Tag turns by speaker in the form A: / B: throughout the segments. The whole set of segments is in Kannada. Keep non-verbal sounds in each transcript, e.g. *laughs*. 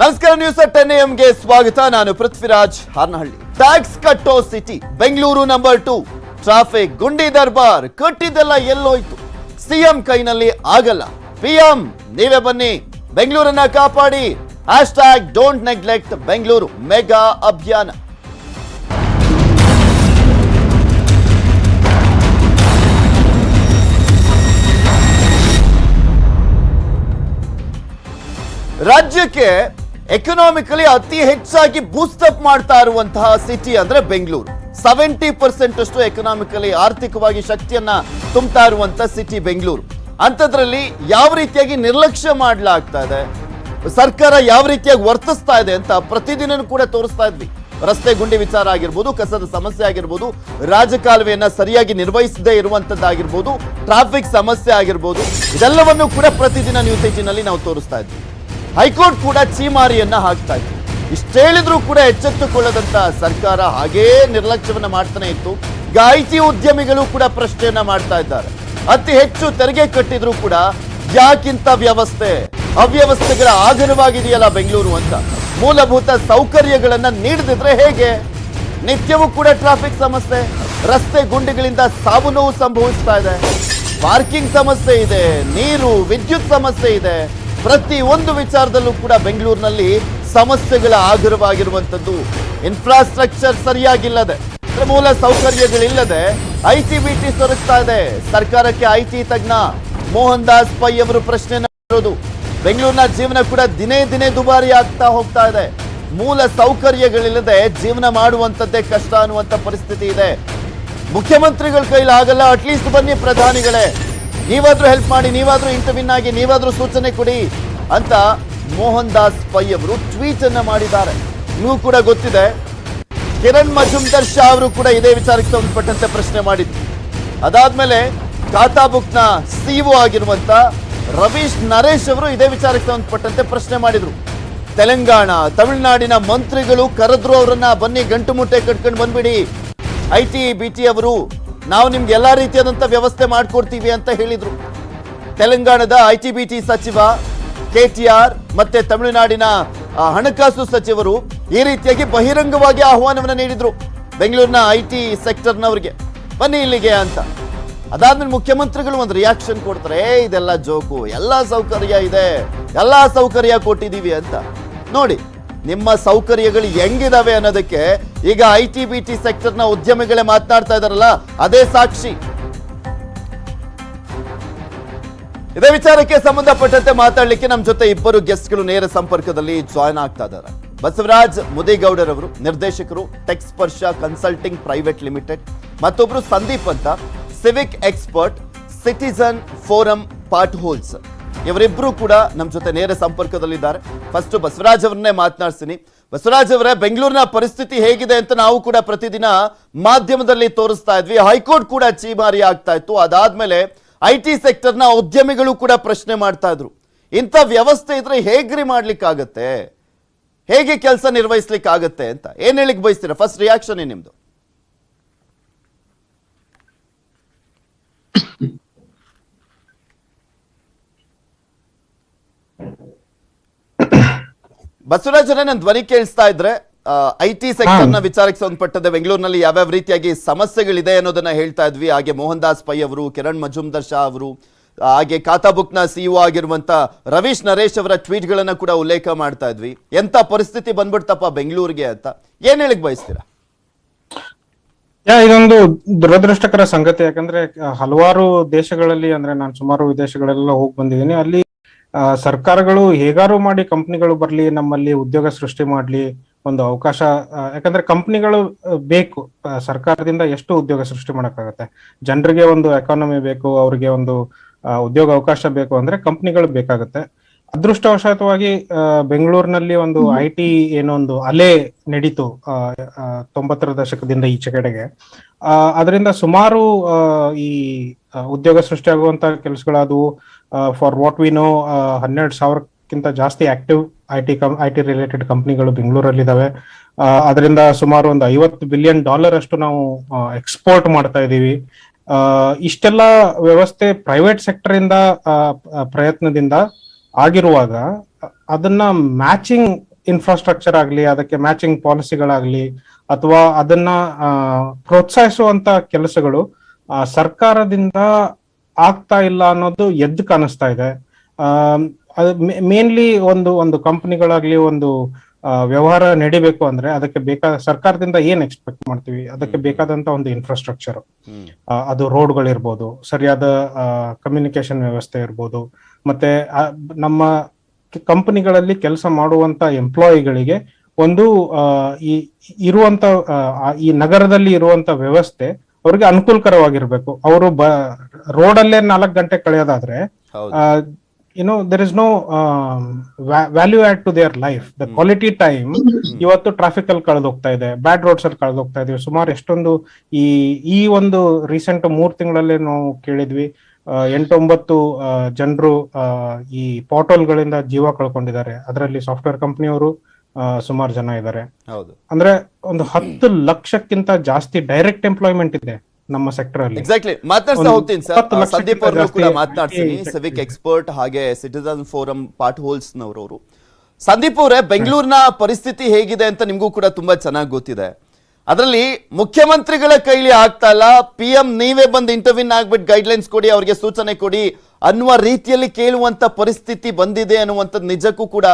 A: ನಮಸ್ಕಾರ ನ್ಯೂಸ್ ಟೆನ್ಗೆ ಸ್ವಾಗತ. ನಾನು ಪೃಥ್ವಿರಾಜ್ ಹಾರ್ನಹಳ್ಳಿ. ಟ್ಯಾಕ್ಸ್ ಕಟ್ಟೋ city Bengaluru number two traffic ಗುಂಡಿ ದರ್ಬಾರ್, ಕಟ್ಟಿದ್ದೆಲ್ಲ ಎಲ್ಲೋಯ್ತು. ಸಿಎಂ ಕೈನಲ್ಲಿ ಆಗಲ್ಲ. ಪಿಎಂ ನೀವೇ ಬನ್ನಿ. ಬೆಂಗಳೂರನ್ನ ಕಾಪಾಡಿ. Hash tag don't neglect Bengaluru mega ಅಭಿಯಾನ. ರಾಜ್ಯಕ್ಕೆ ಎಕನಾಮಿಕಲಿ ಅತಿ ಹೆಚ್ಚಾಗಿ ಬೂಸ್ಟಪ್ ಮಾಡ್ತಾ ಇರುವಂತಹ ಸಿಟಿ ಅಂದ್ರೆ ಬೆಂಗಳೂರು ಸೆವೆಂಟಿ ಪರ್ಸೆಂಟ್ ಅಷ್ಟು ಎಕನಾಮಿಕಲಿ ಆರ್ಥಿಕವಾಗಿ ಶಕ್ತಿಯನ್ನ ತುಂಬ್ತಾ ಇರುವಂತ ಸಿಟಿ ಬೆಂಗಳೂರು ಅಂಥದ್ರಲ್ಲಿ ಯಾವ ರೀತಿಯಾಗಿ ನಿರ್ಲಕ್ಷ್ಯ ಮಾಡಲಾಗ್ತಾ ಇದೆ? ಸರ್ಕಾರ ಯಾವ ರೀತಿಯಾಗಿ ವರ್ತಿಸ್ತಾ ಇದೆ ಅಂತ ಪ್ರತಿದಿನನೂ ಕೂಡ ತೋರಿಸ್ತಾ ಇದ್ವಿ. ರಸ್ತೆ ಗುಂಡಿ ವಿಚಾರ ಆಗಿರ್ಬೋದು, ಕಸದ ಸಮಸ್ಯೆ ಆಗಿರ್ಬೋದು, ರಾಜಕಾಲುವೆಯನ್ನ ಸರಿಯಾಗಿ ನಿರ್ವಹಿಸದೇ ಇರುವಂತದ್ದಾಗಿರ್ಬೋದು ಟ್ರಾಫಿಕ್ ಸಮಸ್ಯೆ ಆಗಿರ್ಬೋದು, ಇದೆಲ್ಲವನ್ನು ಕೂಡ ಪ್ರತಿದಿನ ನ್ಯೂಸ್ ಏಟಿನಲ್ಲಿ ನಾವು ತೋರಿಸ್ತಾ ಇದ್ವಿ. ಹೈಕೋರ್ಟ್ ಕೂಡ ಚೀಮಾರಿಯನ್ನ ಹಾಕ್ತಾ ಇತ್ತು. ಇಷ್ಟೇಳಿದ್ರೂ ಕೂಡ ಎಚ್ಚೆತ್ತುಕೊಳ್ಳದಂತ ಸರ್ಕಾರ ಹಾಗೇ ನಿರ್ಲಕ್ಷ್ಯವನ್ನ ಮಾಡ್ತಾನೆ ಇತ್ತು. ಗಾಯಿತಿ ಉದ್ಯಮಿಗಳು ಕೂಡ ಪ್ರಶ್ನೆಯನ್ನ ಮಾಡ್ತಾ ಇದ್ದಾರೆ. ಅತಿ ಹೆಚ್ಚು ತೆರಿಗೆ ಕಟ್ಟಿದ್ರು ಕೂಡ ಯಾಕಿಂತ ವ್ಯವಸ್ಥೆ ಅವ್ಯವಸ್ಥೆಗಳ ಆಧಾರವಾಗಿದೆಯಲ್ಲ ಬೆಂಗಳೂರು ಅಂತ. ಮೂಲಭೂತ ಸೌಕರ್ಯಗಳನ್ನ ನೀಡದಿದ್ರೆ ಹೇಗೆ? ನಿತ್ಯವೂ ಕೂಡ ಟ್ರಾಫಿಕ್ ಸಮಸ್ಯೆ, ರಸ್ತೆ ಗುಂಡಿಗಳಿಂದ ಸಾವು ನೋವು ಸಂಭವಿಸ್ತಾ ಇದೆ. ಪಾರ್ಕಿಂಗ್ ಸಮಸ್ಯೆ ಇದೆ, ನೀರು, ವಿದ್ಯುತ್ ಸಮಸ್ಯೆ ಇದೆ. ಪ್ರತಿ ಒಂದು ವಿಚಾರದಲ್ಲೂ ಕೂಡ ಬೆಂಗಳೂರಿನಲ್ಲಿ ಸಮಸ್ಯೆಗಳ ಆಗರವಾಗಿರುವಂಥದ್ದು ಇನ್ಫ್ರಾಸ್ಟ್ರಕ್ಚರ್ ಸರಿಯಾಗಿಲ್ಲದೆ ಮೂಲ ಸೌಕರ್ಯಗಳಿಲ್ಲದೆ ಐ ಟಿ ಬಿ ಟಿ ಸೊರಗ್ತಾ ಇದೆ. ಸರ್ಕಾರಕ್ಕೆ ಐ ಟಿ ತಜ್ಞ ಮೋಹನ್ ದಾಸ್ ಪೈ ಅವರು ಪ್ರಶ್ನೆ ಬೆಂಗಳೂರಿನ ಜೀವನ ಕೂಡ ದಿನೇ ದಿನೇ ದುಬಾರಿ ಆಗ್ತಾ ಹೋಗ್ತಾ ಇದೆ. ಮೂಲ ಸೌಕರ್ಯಗಳಿಲ್ಲದೆ ಜೀವನ ಮಾಡುವಂಥದ್ದೇ ಕಷ್ಟ ಅನ್ನುವಂಥ ಪರಿಸ್ಥಿತಿ ಇದೆ. ಮುಖ್ಯಮಂತ್ರಿಗಳ ಕೈಲಾಗಲ್ಲ ಅಟ್ಲೀಸ್ಟ್ ಬನ್ನಿ ಪ್ರಧಾನಿಗಳೇ. ನೀವಾದ್ರೂ ಹೆಲ್ಪ್ ಮಾಡಿ, ನೀವಾದರೂ ಇಂಟರ್ವ್ಯೂನ್ ಆಗಿ, ನೀವಾದರೂ ಸೂಚನೆ ಕೊಡಿ ಅಂತ ಮೋಹನ್ ದಾಸ್ ಪೈ ಅವರು ಟ್ವೀಟ್ ಅನ್ನ ಮಾಡಿದ್ದಾರೆ. ನೀವು ಕೂಡ ಗೊತ್ತಿದೆ. ಕಿರಣ್ ಮಜುಮ್ದರ್ ಶಾ ಅವರು ಕೂಡ ಇದೇ ವಿಚಾರಕ್ಕೆ ಸಂಬಂಧಪಟ್ಟಂತೆ ಪ್ರಶ್ನೆ ಮಾಡಿದ್ರು. ಅದಾದ್ಮೇಲೆ ಖಾತಾ ಬುಕ್ನ ಸಿಇಒ ಆಗಿರುವಂತ ರವೀಶ್ ನರೇಶ್ ಅವರು ಇದೇ ವಿಚಾರಕ್ಕೆ ಸಂಬಂಧಪಟ್ಟಂತೆ ಪ್ರಶ್ನೆ ಮಾಡಿದ್ರು. ತೆಲಂಗಾಣ, ತಮಿಳುನಾಡಿನ ಮಂತ್ರಿಗಳು ಕರೆದ್ರು ಅವರನ್ನ ಬನ್ನಿ, ಗಂಟು ಮುಟ್ಟೆ ಕಟ್ಕೊಂಡು ಬಂದ್ಬಿಡಿ. ಐ ಟಿ, ಬಿ ಟಿ ಅವರು ನಾವು ನಿಮ್ಗೆ ಎಲ್ಲಾ ರೀತಿಯಾದಂಥ ವ್ಯವಸ್ಥೆ ಮಾಡಿಕೊಡ್ತೀವಿ ಅಂತ ಹೇಳಿದರು. ತೆಲಂಗಾಣದ ಐ ಟಿ ಬಿ ಟಿ ಸಚಿವ ಕೆ ಟಿ ಆರ್ ಮತ್ತೆ ತಮಿಳುನಾಡಿನ ಹಣಕಾಸು ಸಚಿವರು ಈ ರೀತಿಯಾಗಿ ಬಹಿರಂಗವಾಗಿ ಆಹ್ವಾನವನ್ನು ನೀಡಿದರು ಬೆಂಗಳೂರಿನ ಐ ಟಿ ಸೆಕ್ಟರ್ನವ್ರಿಗೆ. ಬನ್ನಿ ಇಲ್ಲಿಗೆ ಅಂತ. ಅದಾದ್ಮೇಲೆ ಮುಖ್ಯಮಂತ್ರಿಗಳು ಒಂದು ರಿಯಾಕ್ಷನ್ ಕೊಡ್ತಾರೆ "ಏ, ಇದೆಲ್ಲ ಜೋಕು ಎಲ್ಲಾ ಸೌಕರ್ಯ ಇದೆ ಎಲ್ಲಾ ಸೌಕರ್ಯ ಕೊಟ್ಟಿದ್ದೀವಿ ಅಂತ. ನೋಡಿ ನಿಮ್ಮ ಸೌಕರ್ಯಗಳು ಹೆಂಗಿದಾವೆ ಅನ್ನೋದಕ್ಕೆ ಈಗ ಐ ಟಿ ಬಿ ಟಿ ಸೆಕ್ಟರ್ನ ಉದ್ಯಮಿಗಳೇ ಮಾತನಾಡ್ತಾ ಇದಾರಲ್ಲ, ಅದೇ ಸಾಕ್ಷಿ. ಇದೇ ವಿಚಾರಕ್ಕೆ ಸಂಬಂಧಪಟ್ಟಂತೆ ಮಾತಾಡ್ಲಿಕ್ಕೆ ನಮ್ಮ ಜೊತೆ ಇಬ್ಬರು ಗೆಸ್ಟ್ಗಳು ನೇರ ಸಂಪರ್ಕದಲ್ಲಿ ಜಾಯ್ನ್ ಆಗ್ತಾ ಇದ್ದಾರೆ ಬಸವರಾಜ್ ಮುದೇಗೌಡರವರು, ನಿರ್ದೇಶಕರು ಟೆಕ್ ಸ್ಪರ್ಶ ಕನ್ಸಲ್ಟಿಂಗ್ ಪ್ರೈವೇಟ್ ಲಿಮಿಟೆಡ್ ಮತ್ತೊಬ್ರು ಸಂದೀಪ್ ಅಂತ civic expert citizen forum potholes ಇವರಿಬ್ರು ಕೂಡ ನಮ್ಮ ಜೊತೆ ನೇರ ಸಂಪರ್ಕದಲ್ಲಿದ್ದಾರೆ. ಫಸ್ಟ್ ಬಸವರಾಜ್ ಅವರನ್ನೇ ಮಾತನಾಡ್ತೀನಿ ಬಸವರಾಜ್ ಅವರೇ, ಬೆಂಗಳೂರಿನ ಪರಿಸ್ಥಿತಿ ಹೇಗಿದೆ ಅಂತ ನಾವು ಕೂಡ ಪ್ರತಿದಿನ ಮಾಧ್ಯಮದಲ್ಲಿ ತೋರಿಸ್ತಾ ಇದ್ವಿ. ಹೈಕೋರ್ಟ್ ಕೂಡ ಚೀಮಾರಿ ಆಗ್ತಾ ಇತ್ತು. ಅದಾದ್ಮೇಲೆ ಐ ಟಿ ಸೆಕ್ಟರ್ನ ಉದ್ಯಮಿಗಳು ಕೂಡ ಪ್ರಶ್ನೆ ಮಾಡ್ತಾ ಇದ್ರು. ಇಂಥ ವ್ಯವಸ್ಥೆ ಇದ್ರೆ ಹೇಗ್ರಿ ಮಾಡ್ಲಿಕ್ಕಾಗತ್ತೆ? ಹೇಗೆ ಕೆಲಸ ನಿರ್ವಹಿಸ್ಲಿಕ್ಕಾಗತ್ತೆ ಅಂತ. ಏನ್ ಹೇಳಿಕ್ ಬಯಸ್ತೀರಾ? ಫಸ್ಟ್ ರಿಯಾಕ್ಷನ್ ನಿಮ್ದು? ಬಸವರಾಜ್ ಅವರೇ ನನ್ನ ಧ್ವನಿ ಕೇಳಿಸ್ತಾ ಇದ್ರೆ ಐ ಟಿ ಸೆಕ್ಟರ್ನ ವಿಚಾರಕ್ಕೆ ಸಂಬಂಧಪಟ್ಟಂತೆ ಬೆಂಗಳೂರಿನಲ್ಲಿ ಯಾವ್ಯಾವ ರೀತಿಯಾಗಿ ಸಮಸ್ಯೆಗಳಿದೆ ಅನ್ನೋದನ್ನ ಹೇಳ್ತಾ ಇದ್ವಿ. ಹಾಗೆ ಮೋಹನ್ ದಾಸ್ ಪೈ ಅವರು ಕಿರಣ್ ಮಜುಂದರ್ ಶಾ ಅವರು ಹಾಗೆ ಖಾತಾ ಬುಕ್ನ ಸಿಇಒ ಆಗಿರುವಂತ ರವೀಶ್ ನರೇಶ್ ಅವರ ಟ್ವೀಟ್ ಗಳನ್ನ ಕೂಡ ಉಲ್ಲೇಖ ಮಾಡ್ತಾ ಇದ್ವಿ. ಎಂತ ಪರಿಸ್ಥಿತಿ ಬಂದ್ಬಿಡ್ತಪ್ಪ ಬೆಂಗಳೂರಿಗೆ ಅಂತ. ಏನ್ ಹೇಳಕ್ ಬಯಸ್ತೀರಾ?
B: ಇದೊಂದು ದುರದೃಷ್ಟಕರ ಸಂಗತಿ. ಯಾಕಂದ್ರೆ ಹಲವಾರು ದೇಶಗಳಲ್ಲಿ ಅಂದ್ರೆ ನಾನು ಸುಮಾರು ವಿದೇಶಗಳೆಲ್ಲ ಹೋಗಿ ಬಂದಿದ್ದೀನಿ. ಅಲ್ಲಿ ಸರ್ಕಾರಗಳು ಹೇಗಾರು ಮಾಡಿ ಕಂಪ್ನಿಗಳು ಬರ್ಲಿ ನಮ್ಮಲ್ಲಿ ಉದ್ಯೋಗ ಸೃಷ್ಟಿ ಮಾಡ್ಲಿ ಒಂದು ಅವಕಾಶ ಯಾಕಂದ್ರೆ ಕಂಪ್ನಿಗಳು ಬೇಕು. ಸರ್ಕಾರದಿಂದ ಎಷ್ಟು ಉದ್ಯೋಗ ಸೃಷ್ಟಿ ಮಾಡಕ್ಕಾಗತ್ತೆ? ಜನರಿಗೆ ಒಂದು ಎಕಾನಮಿ ಬೇಕು ಅವ್ರಿಗೆ ಒಂದು ಉದ್ಯೋಗ ಅವಕಾಶ ಬೇಕು ಅಂದ್ರೆ ಕಂಪ್ನಿಗಳು ಬೇಕಾಗುತ್ತೆ. ಅದೃಷ್ಟವಶಾತವಾಗಿ ಬೆಂಗಳೂರಿನಲ್ಲಿ ಒಂದು ಐ ಟಿ ಏನೋ ಒಂದು ಅಲೆ ನಡೀತು ತೊಂಬತ್ತರ ದಶಕದಿಂದ ಈಚೆ ಕಡೆಗೆ ಆ, ಅದರಿಂದ ಸುಮಾರು ಈ ಉದ್ಯೋಗ ಸೃಷ್ಟಿಯಾಗುವಂತ ಕೆಲಸಗಳಾದವು ಫಾರ್ ವಾಟ್ ವಿ ನೋ ಹನ್ನೆರಡು ಸಾವಿರಕ್ಕಿಂತ ಜಾಸ್ತಿ active I T cum I T related ಕಂಪ್ನಿಗಳು ಬೆಂಗಳೂರಲ್ಲಿ ಇದಾವೆ ಅದರಿಂದ ಸುಮಾರು ಒಂದು ಐವತ್ತು ಬಿಲಿಯನ್ ಡಾಲರ್ ಅಷ್ಟು ನಾವು ಎಕ್ಸ್ಪೋರ್ಟ್ ಮಾಡ್ತಾ ಇದ್ದೀವಿ. ಇಷ್ಟೆಲ್ಲ ವ್ಯವಸ್ಥೆ ಪ್ರೈವೇಟ್ ಸೆಕ್ಟರ್ ಇಂದ ಪ್ರಯತ್ನದಿಂದ ಆಗಿರುವಾಗ, ಅದನ್ನ ಮ್ಯಾಚಿಂಗ್ ಇನ್ಫ್ರಾಸ್ಟ್ರಕ್ಚರ್ ಆಗಲಿ, ಅದಕ್ಕೆ ಮ್ಯಾಚಿಂಗ್ ಪಾಲಿಸಿಗಳಾಗಲಿ ಅಥವಾ ಅದನ್ನ ಪ್ರೋತ್ಸಾಹಿಸುವಂತ ಕೆಲಸಗಳು ಸರ್ಕಾರದಿಂದ ಆಗ್ತಾ ಇಲ್ಲ ಅನ್ನೋದು ಎದ್ದು ಕಾಣಿಸ್ತಾ ಇದೆ. ಮೇನ್ಲಿ ಒಂದು ಒಂದು ಕಂಪನಿಗಳಾಗ್ಲಿ ಒಂದು ವ್ಯವಹಾರ ನಡಿಬೇಕು ಅಂದ್ರೆ ಅದಕ್ಕೆ ಬೇಕಾದ ಸರ್ಕಾರದಿಂದ ಏನ್ ಎಕ್ಸ್ಪೆಕ್ಟ್ ಮಾಡ್ತೀವಿ? ಅದಕ್ಕೆ ಬೇಕಾದಂತ ಒಂದು ಇನ್ಫ್ರಾಸ್ಟ್ರಕ್ಚರ್ ಅದು ರೋಡ್ಗಳಿರ್ಬೋದು ಸರಿಯಾದ ಕಮ್ಯುನಿಕೇಶನ್ ವ್ಯವಸ್ಥೆ ಇರ್ಬೋದು ಮತ್ತೆ ನಮ್ಮ ಕಂಪನಿಗಳಲ್ಲಿ ಕೆಲಸ ಮಾಡುವಂತ ಎಂಪ್ಲಾಯಿಗಳಿಗೆ ಒಂದು ಈ ಇರುವಂತ ಈ ನಗರದಲ್ಲಿ ಇರುವಂತ ವ್ಯವಸ್ಥೆ ಅವ್ರಿಗೆ ಅನುಕೂಲಕರವಾಗಿರ್ಬೇಕು. ಅವರು ಬ ರೋಡಲ್ಲೇ ನಾಲ್ಕು ಗಂಟೆ ಕಳೆಯೋದಾದ್ರೆ you know there is no value add to their life the quality time ಇವತ್ತು ಟ್ರಾಫಿಕ್ ಅಲ್ಲಿ ಕಳೆದೋಗ್ತಾ ಇದೆ ಬ್ಯಾಡ್ ರೋಡ್ಸ್ ಅಲ್ಲಿ ಕಳೆದೋಗ್ತಾ ಇದೀವಿ ಸುಮಾರು ಎಷ್ಟೊಂದು ಈ ಈ ಒಂದು ರೀಸೆಂಟ್ ಮೂರ್ ತಿಂಗಳಲ್ಲೇ ನಾವು ಕೇಳಿದ್ವಿ. ಎಂಟೊಂಬತ್ತು ಜನರು ಈ ಪೋರ್ಟಲ್ಗಳಿಂದ ಗಳಿಂದ ಜೀವ ಕಳ್ಕೊಂಡಿದ್ದಾರೆ. ಅದರಲ್ಲಿ ಸಾಫ್ಟ್ವೇರ್ ಕಂಪನಿಯವರು ಸುಮಾರು ಜನ ಇದ್ದಾರೆ
A: ಹೌದು.
B: ಅಂದ್ರೆ ಒಂದು ಹತ್ತು ಲಕ್ಷಕ್ಕಿಂತ ಜಾಸ್ತಿ ಡೈರೆಕ್ಟ್ ಎಂಪ್ಲಾಯ್ಮೆಂಟ್ ಇದೆ ನಮ್ಮ ಸೆಕ್ಟರ್ ಅಲ್ಲಿ.
A: ಎಕ್ಸಾಕ್ಟ್ಲಿ
B: ಮಾತಾಡ್ತಾ
A: ಹೋಗ್ತೀನಿ ಸರ್. ಸಂದೀಪ್ ಅವ್ರನ್ನು ಕೂಡ ಮಾತನಾಡ್ತೀನಿ ಸಿವಿಕ್ ಎಕ್ಸ್ಪರ್ಟ್ ಹಾಗೆ ಸಿಟಿಜನ್ ಫೋರಂ ಪಾಟ್ ಹೋಲ್ಸ್ ನವರು ಸಂದೀಪ್ ಅವರೇ ಬೆಂಗಳೂರಿನ ಪರಿಸ್ಥಿತಿ ಹೇಗಿದೆ ಅಂತ ನಿಮಗೂ ಕೂಡ ತುಂಬಾ ಚೆನ್ನಾಗಿ ಗೊತ್ತಿದೆ. ಅದರಲ್ಲಿ ಮುಖ್ಯಮಂತ್ರಿಗಳ ಕೈಲಿ ಆಗ್ತಾ ಇಲ್ಲ. ಪಿ ಎಂ ನೀವೇ ಬಂದು ಇಂಟರ್ವ್ಯೂನ್ ಆಗ್ಬಿಟ್ಟು ಗೈಡ್ಲೈನ್ಸ್ ಕೊಡಿ ಅವ್ರಿಗೆ ಸೂಚನೆ ಕೊಡಿ. ಅನ್ನುವ ರೀತಿಯಲ್ಲಿ ಕೇಳುವಂತ ಪರಿಸ್ಥಿತಿ ಬಂದಿದೆ ಅನ್ನುವಂಥದ್ದು ನಿಜಕ್ಕೂ ಕೂಡ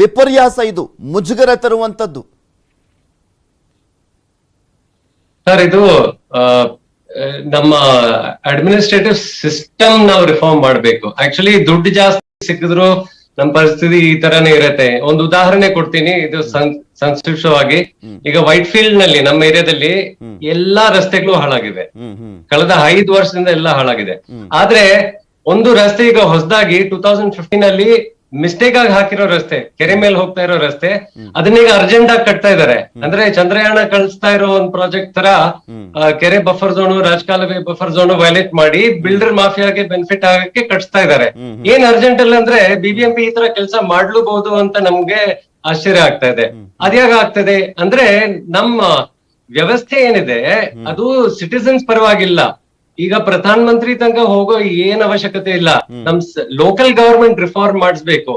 A: ವಿಪರ್ಯಾಸ ಇದು ಮುಜುಗರ ತರುವಂತದ್ದು
C: ಸರ್ ಇದು ನಮ್ಮ ಅಡ್ಮಿನಿಸ್ಟ್ರೇಟಿವ್ ಸಿಸ್ಟಮ್ ನಾವು ರಿಫಾರ್ಮ್ ಮಾಡಬೇಕು. ಆಕ್ಚುಲಿ ದುಡ್ಡು ಜಾಸ್ತಿ ಸಿಕ್ಕಿದ್ರು ನಮ್ಮ ಪರಿಸ್ಥಿತಿ ಈ ತರನೇ ಇರತ್ತೆ. ಒಂದು ಉದಾಹರಣೆ ಕೊಡ್ತೀನಿ ಇದು ಸಂಕ್ಷಿಪ್ತವಾಗಿ. ಈಗ ವೈಟ್ ಫೀಲ್ಡ್ನಲ್ಲಿ ನಮ್ಮ ಏರಿಯಾದಲ್ಲಿ ಎಲ್ಲಾ ರಸ್ತೆಗಳು
A: ಹ್ಮ್
C: ಕಳೆದ ಐದು ವರ್ಷದಿಂದ ಎಲ್ಲಾ ಹಾಳಾಗಿದೆ. ಆದ್ರೆ ಒಂದು ರಸ್ತೆ ಈಗ ಹೊಸದಾಗಿ ಟೂ ತೌಸಂಡ್ ಫಿಫ್ಟೀನ್ ಅಲ್ಲಿ ಮಿಸ್ಟೇಕ್ ಆಗಿ ಹಾಕಿರೋ ರಸ್ತೆ ಕೆರೆ ಮೇಲೆ ಹೋಗ್ತಾ ಇರೋ ರಸ್ತೆ ಅದನ್ನೀಗ ಅರ್ಜೆಂಟ್ ಆಗಿ ಕಟ್ತಾ ಇದಾರೆ. ಅಂದ್ರೆ ಚಂದ್ರಯಾನ ಕಳಿಸ್ತಾ ಇರೋ ಒಂದ್ ಪ್ರಾಜೆಕ್ಟ್ ತರ ಕೆರೆ ಬಫರ್ ಝೋನ್ ರಾಜಕಾಲುವೆ ಬಫರ್ ಝೋನು ವೈಲೇಟ್ ಮಾಡಿ ಬಿಲ್ಡರ್ ಮಾಫಿಯಾಗೆ ಬೆನಿಫಿಟ್ ಆಗಕ್ಕೆ ಕಟ್ಸ್ತಾ ಇದಾರೆ. ಏನ್ ಅರ್ಜೆಂಟ್ ಅಲ್ಲ ಅಂದ್ರೆ ಬಿಬಿಎಂಪಿ ಈ ತರ ಕೆಲಸ ಮಾಡ್ಲೂಬಹುದು ಅಂತ ನಮ್ಗೆ ಆಶ್ಚರ್ಯ ಆಗ್ತಾ ಇದೆ. ಅದ್ಯಾಗ ಆಗ್ತದೆ? ಅಂದ್ರೆ ನಮ್ಮ ವ್ಯವಸ್ಥೆ ಏನಿದೆ ಅದು ಸಿಟಿಸನ್ಸ್ ಪರವಾಗಿಲ್ಲ. ಈಗ ಪ್ರಧಾನ ಮಂತ್ರಿ ತನಕ ಹೋಗೋ ಏನ್ ಅವಶ್ಯಕತೆ ಇಲ್ಲ. ನಮ್ ಲೋಕಲ್ ಗವರ್ಮೆಂಟ್ ರಿಫಾರ್ಮ್ ಮಾಡಿಸ್ಬೇಕು.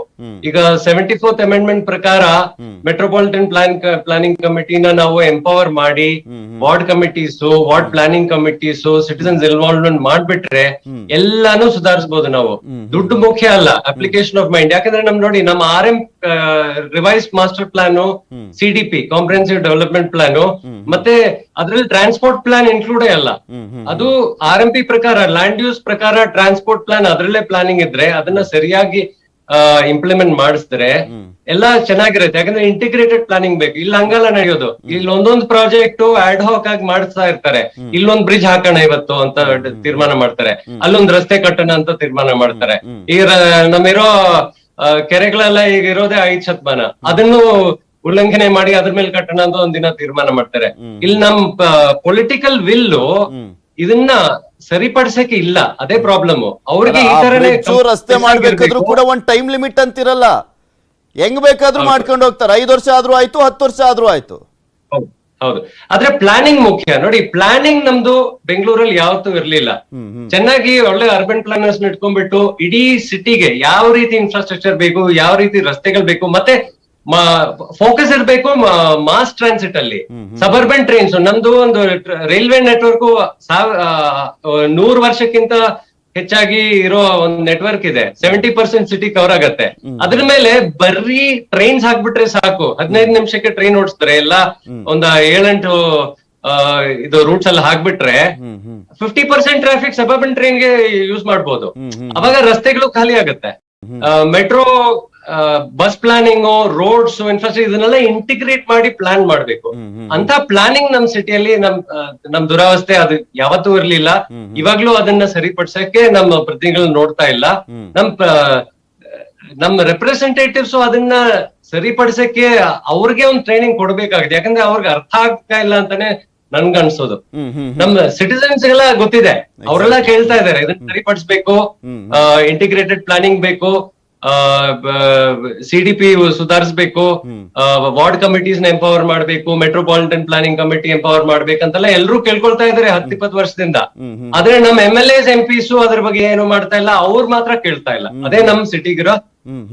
C: ಈಗ ಸೆವೆಂಟಿ ಫೋರ್ತ್ ಅಮೆಂಡ್ಮೆಂಟ್ ಪ್ರಕಾರ ಮೆಟ್ರೋಪಾಲಿಟನ್ ಪ್ಲಾನ್ ಪ್ಲಾನಿಂಗ್ ಕಮಿಟಿನ ನಾವು ಎಂಪವರ್ ಮಾಡಿ ward committees ward planning committees citizens involvement ಮಾಡ್ಬಿಟ್ರೆ ಎಲ್ಲಾನು ಸುಧಾರಿಸಬಹುದು ನಾವು. ದುಡ್ಡು ಮುಖ್ಯ ಅಲ್ಲ ಅಪ್ಲಿಕೇಶನ್ ಆಫ್ ಮೈಂಡ್ ಯಾಕಂದ್ರೆ ನಮ್ ನೋಡಿ ನಮ್ಮ R M revise master plan CDP comprehensive development plan ಮತ್ತೆ ಅದ್ರಲ್ಲಿ ಟ್ರಾನ್ಸ್ಪೋರ್ಟ್ ಪ್ಲಾನ್ ಇನ್ಕ್ಲೂಡೇ ಅಲ್ಲ. ಅದು ಆರ್ ಎಂ ಪಿ ಪ್ರಕಾರ ಲ್ಯಾಂಡ್ ಯೂಸ್ ಪ್ರಕಾರ ಟ್ರಾನ್ಸ್ಪೋರ್ಟ್ ಪ್ಲಾನ್ ಅದರಲ್ಲೇ ಪ್ಲಾನಿಂಗ್ ಇದ್ರೆ ಅದನ್ನ ಸರಿಯಾಗಿ ಇಂಪ್ಲಿಮೆಂಟ್ ಮಾಡಿಸಿದ್ರೆ ಎಲ್ಲ ಚೆನ್ನಾಗಿರುತ್ತೆ. ಯಾಕಂದ್ರೆ ಇಂಟಿಗ್ರೇಟೆಡ್ ಪ್ಲಾನಿಂಗ್ ಬೇಕು. ಇಲ್ಲಿ ಹಂಗಲ್ಲ ನಡೆಯೋದು. ಇಲ್ಲಿ ಒಂದೊಂದು ಪ್ರಾಜೆಕ್ಟ್ ಆಡ್ ಹಾಕ್ ಆಗಿ ಮಾಡಿಸ್ತಾ ಇರ್ತಾರೆ. ಇಲ್ಲೊಂದ್ ಬ್ರಿಡ್ಜ್ ಹಾಕೋಣ ಇವತ್ತು ಅಂತ ತೀರ್ಮಾನ ಮಾಡ್ತಾರೆ. ಅಲ್ಲೊಂದ್ ರಸ್ತೆ ಕಟ್ಟೋಣ ಅಂತ ತೀರ್ಮಾನ ಮಾಡ್ತಾರೆ. ಈಗ ನಮ್ಮಿರೋ ಕೆರೆಗಳೆಲ್ಲ ಈಗ ಇರೋದೇ ಐದ್ ಶತಮಾನ. ಅದನ್ನು ಉಲ್ಲಂಘನೆ ಮಾಡಿ ಅದ್ರ ಮೇಲೆ ಕಟ್ಟಣ ಅಂತ ಒಂದಿನ ತೀರ್ಮಾನ ಮಾಡ್ತಾರೆ. ಇಲ್ಲಿ ನಮ್ ಪೊಲಿಟಿಕಲ್ ವಿಲ್ ಇದನ್ನ ಸರಿಪಡಿಸಕ್ಕೆ ಇಲ್ಲ. ಅದೇ ಪ್ರಾಬ್ಲಮ್ ಅವ್ರಿಗೆ ಈ ತರನೇ
A: ರಸ್ತೆ ಮಾಡ್ಬೇಕಾದ್ರೂ ಕೂಡ ಒಂದ್ ಟೈಮ್ ಲಿಮಿಟ್ ಅಂತಿರಲ್ಲ. ಹೆಂಗ್ ಬೇಕಾದ್ರೂ ಮಾಡ್ಕೊಂಡು ಹೋಗ್ತಾರೆ. ಐದು ವರ್ಷ ಆದ್ರೂ ಆಯ್ತು ಹತ್ತು ವರ್ಷ ಆದ್ರೂ ಆಯ್ತು.
C: ಹೌದು ಹೌದು. ಆದ್ರೆ ಪ್ಲಾನಿಂಗ್ ಮುಖ್ಯ. ನೋಡಿ ಪ್ಲಾನಿಂಗ್ ನಮ್ದು ಬೆಂಗಳೂರಲ್ಲಿ ಯಾವತ್ತೂ ಇರ್ಲಿಲ್ಲ. ಚೆನ್ನಾಗಿ ಒಳ್ಳೆ ಅರ್ಬನ್ ಪ್ಲಾನರ್ಸ್ ಇಟ್ಕೊಂಡ್ಬಿಟ್ಟು ಇಡೀ ಸಿಟಿಗೆ ಯಾವ ರೀತಿ ಇನ್ಫ್ರಾಸ್ಟ್ರಕ್ಚರ್ ಬೇಕು ಯಾವ ರೀತಿ ರಸ್ತೆಗಳು ಬೇಕು ಮತ್ತೆ ಫೋಕಸ್ ಇರಬೇಕು ಮಾಸ್ ಟ್ರಾನ್ಸಿಟ್ ಅಲ್ಲಿ. ಸಬರ್ಬನ್ ಟ್ರೈನ್ಸ್ ನಮ್ದು ಒಂದು ರೈಲ್ವೆ ನೆಟ್ವರ್ಕ್ ನೂರು ವರ್ಷಕ್ಕಿಂತ ಹೆಚ್ಚಾಗಿ ಇರೋ ಒಂದು ನೆಟ್ವರ್ಕ್ ಇದೆ. ಸೆವೆಂಟಿ ಪರ್ಸೆಂಟ್ ಸಿಟಿ ಕವರ್ ಆಗತ್ತೆ. ಅದ್ರ ಮೇಲೆ ಬರೀ ಟ್ರೈನ್ಸ್ ಹಾಕ್ಬಿಟ್ರೆ ಸಾಕು. ಹದಿನೈದು ನಿಮಿಷಕ್ಕೆ ಟ್ರೈನ್ ಓಡಿಸ್ತಾರೆ ಎಲ್ಲ ಒಂದ್ ಏಳೆಂಟು ಇದು ರೂಟ್ಸ್ ಅಲ್ಲಿ ಹಾಕ್ಬಿಟ್ರೆ ಫಿಫ್ಟಿ ಪರ್ಸೆಂಟ್ ಟ್ರಾಫಿಕ್ ಸಬರ್ಬನ್ ಟ್ರೈನ್ಗೆ ಯೂಸ್ ಮಾಡ್ಬೋದು. ಅವಾಗ ರಸ್ತೆಗಳು ಖಾಲಿ ಆಗತ್ತೆ. Metro bus planning roads infrastructure ಇದನ್ನೆಲ್ಲ ಇಂಟಿಗ್ರೇಟ್ ಮಾಡಿ ಪ್ಲಾನ್ ಮಾಡ್ಬೇಕು. ಅಂತ ಪ್ಲಾನಿಂಗ್ ನಮ್ ಸಿಟಿಯಲ್ಲಿ ನಮ್ ನಮ್ ದುರಾವಸ್ಥೆ ಅದು ಯಾವತ್ತೂ ಇರ್ಲಿಲ್ಲ. ಇವಾಗ್ಲೂ ಅದನ್ನ ಸರಿಪಡಿಸಕ್ಕೆ ನಮ್ಮ ಪ್ರತಿನಿಧಿಗಳು ನೋಡ್ತಾ ಇಲ್ಲ. ನಮ್ ನಮ್ ರೆಪ್ರೆಸೆಂಟೇಟಿವ್ಸ್ ಅದನ್ನ ಸರಿಪಡಿಸಕ್ಕೆ ಅವ್ರಿಗೆ ಒಂದು ಟ್ರೈನಿಂಗ್ ಕೊಡ್ಬೇಕಾಗಿದೆ ಯಾಕಂದ್ರೆ ಅವ್ರಿಗೆ ಅರ್ಥ ಆಗ್ತಾ ಇಲ್ಲ ಅಂತಾನೆ ನನ್ಗ ಅನ್ಸೋದು. ನಮ್ಮ ಸಿಟಿಸನ್ಸ್ ಎಲ್ಲ ಗೊತ್ತಿದೆ. ಅವರೆಲ್ಲ ಕೇಳ್ತಾ ಇದಾರೆ ಇದನ್ನ ಸರಿಪಡಿಸ್ಬೇಕು. ಇಂಟಿಗ್ರೇಟೆಡ್ ಪ್ಲಾನಿಂಗ್ ಬೇಕು. ಸಿ ಡಿ ಪಿ ಸುಧಾರಿಸಬೇಕು ವಾರ್ಡ್ ಕಮಿಟೀಸ್ನ ಎಂಪವರ್ ಮಾಡಬೇಕು ಮೆಟ್ರೋಪಾಲಿಟನ್ ಪ್ಲಾನಿಂಗ್ ಕಮಿಟಿ ಎಂಪವರ್ ಮಾಡ್ಬೇಕಂತೆಲ್ಲ ಎಲ್ಲರೂ ಕೇಳ್ಕೊಳ್ತಾ ಇದಾರೆ ಹತ್ತಿಪ್ಪತ್ತು ವರ್ಷದಿಂದ. ಆದ್ರೆ ನಮ್ ಎಂ ಎಲ್ ಎಸ್ ಎಂ ಪಿಸು ಅದ್ರ ಬಗ್ಗೆ ಏನು ಮಾಡ್ತಾ ಇಲ್ಲ ಅವ್ರ ಮಾತ್ರ ಕೇಳ್ತಾ ಇಲ್ಲ. ಅದೇ ನಮ್ ಸಿಟಿಗಿರೋ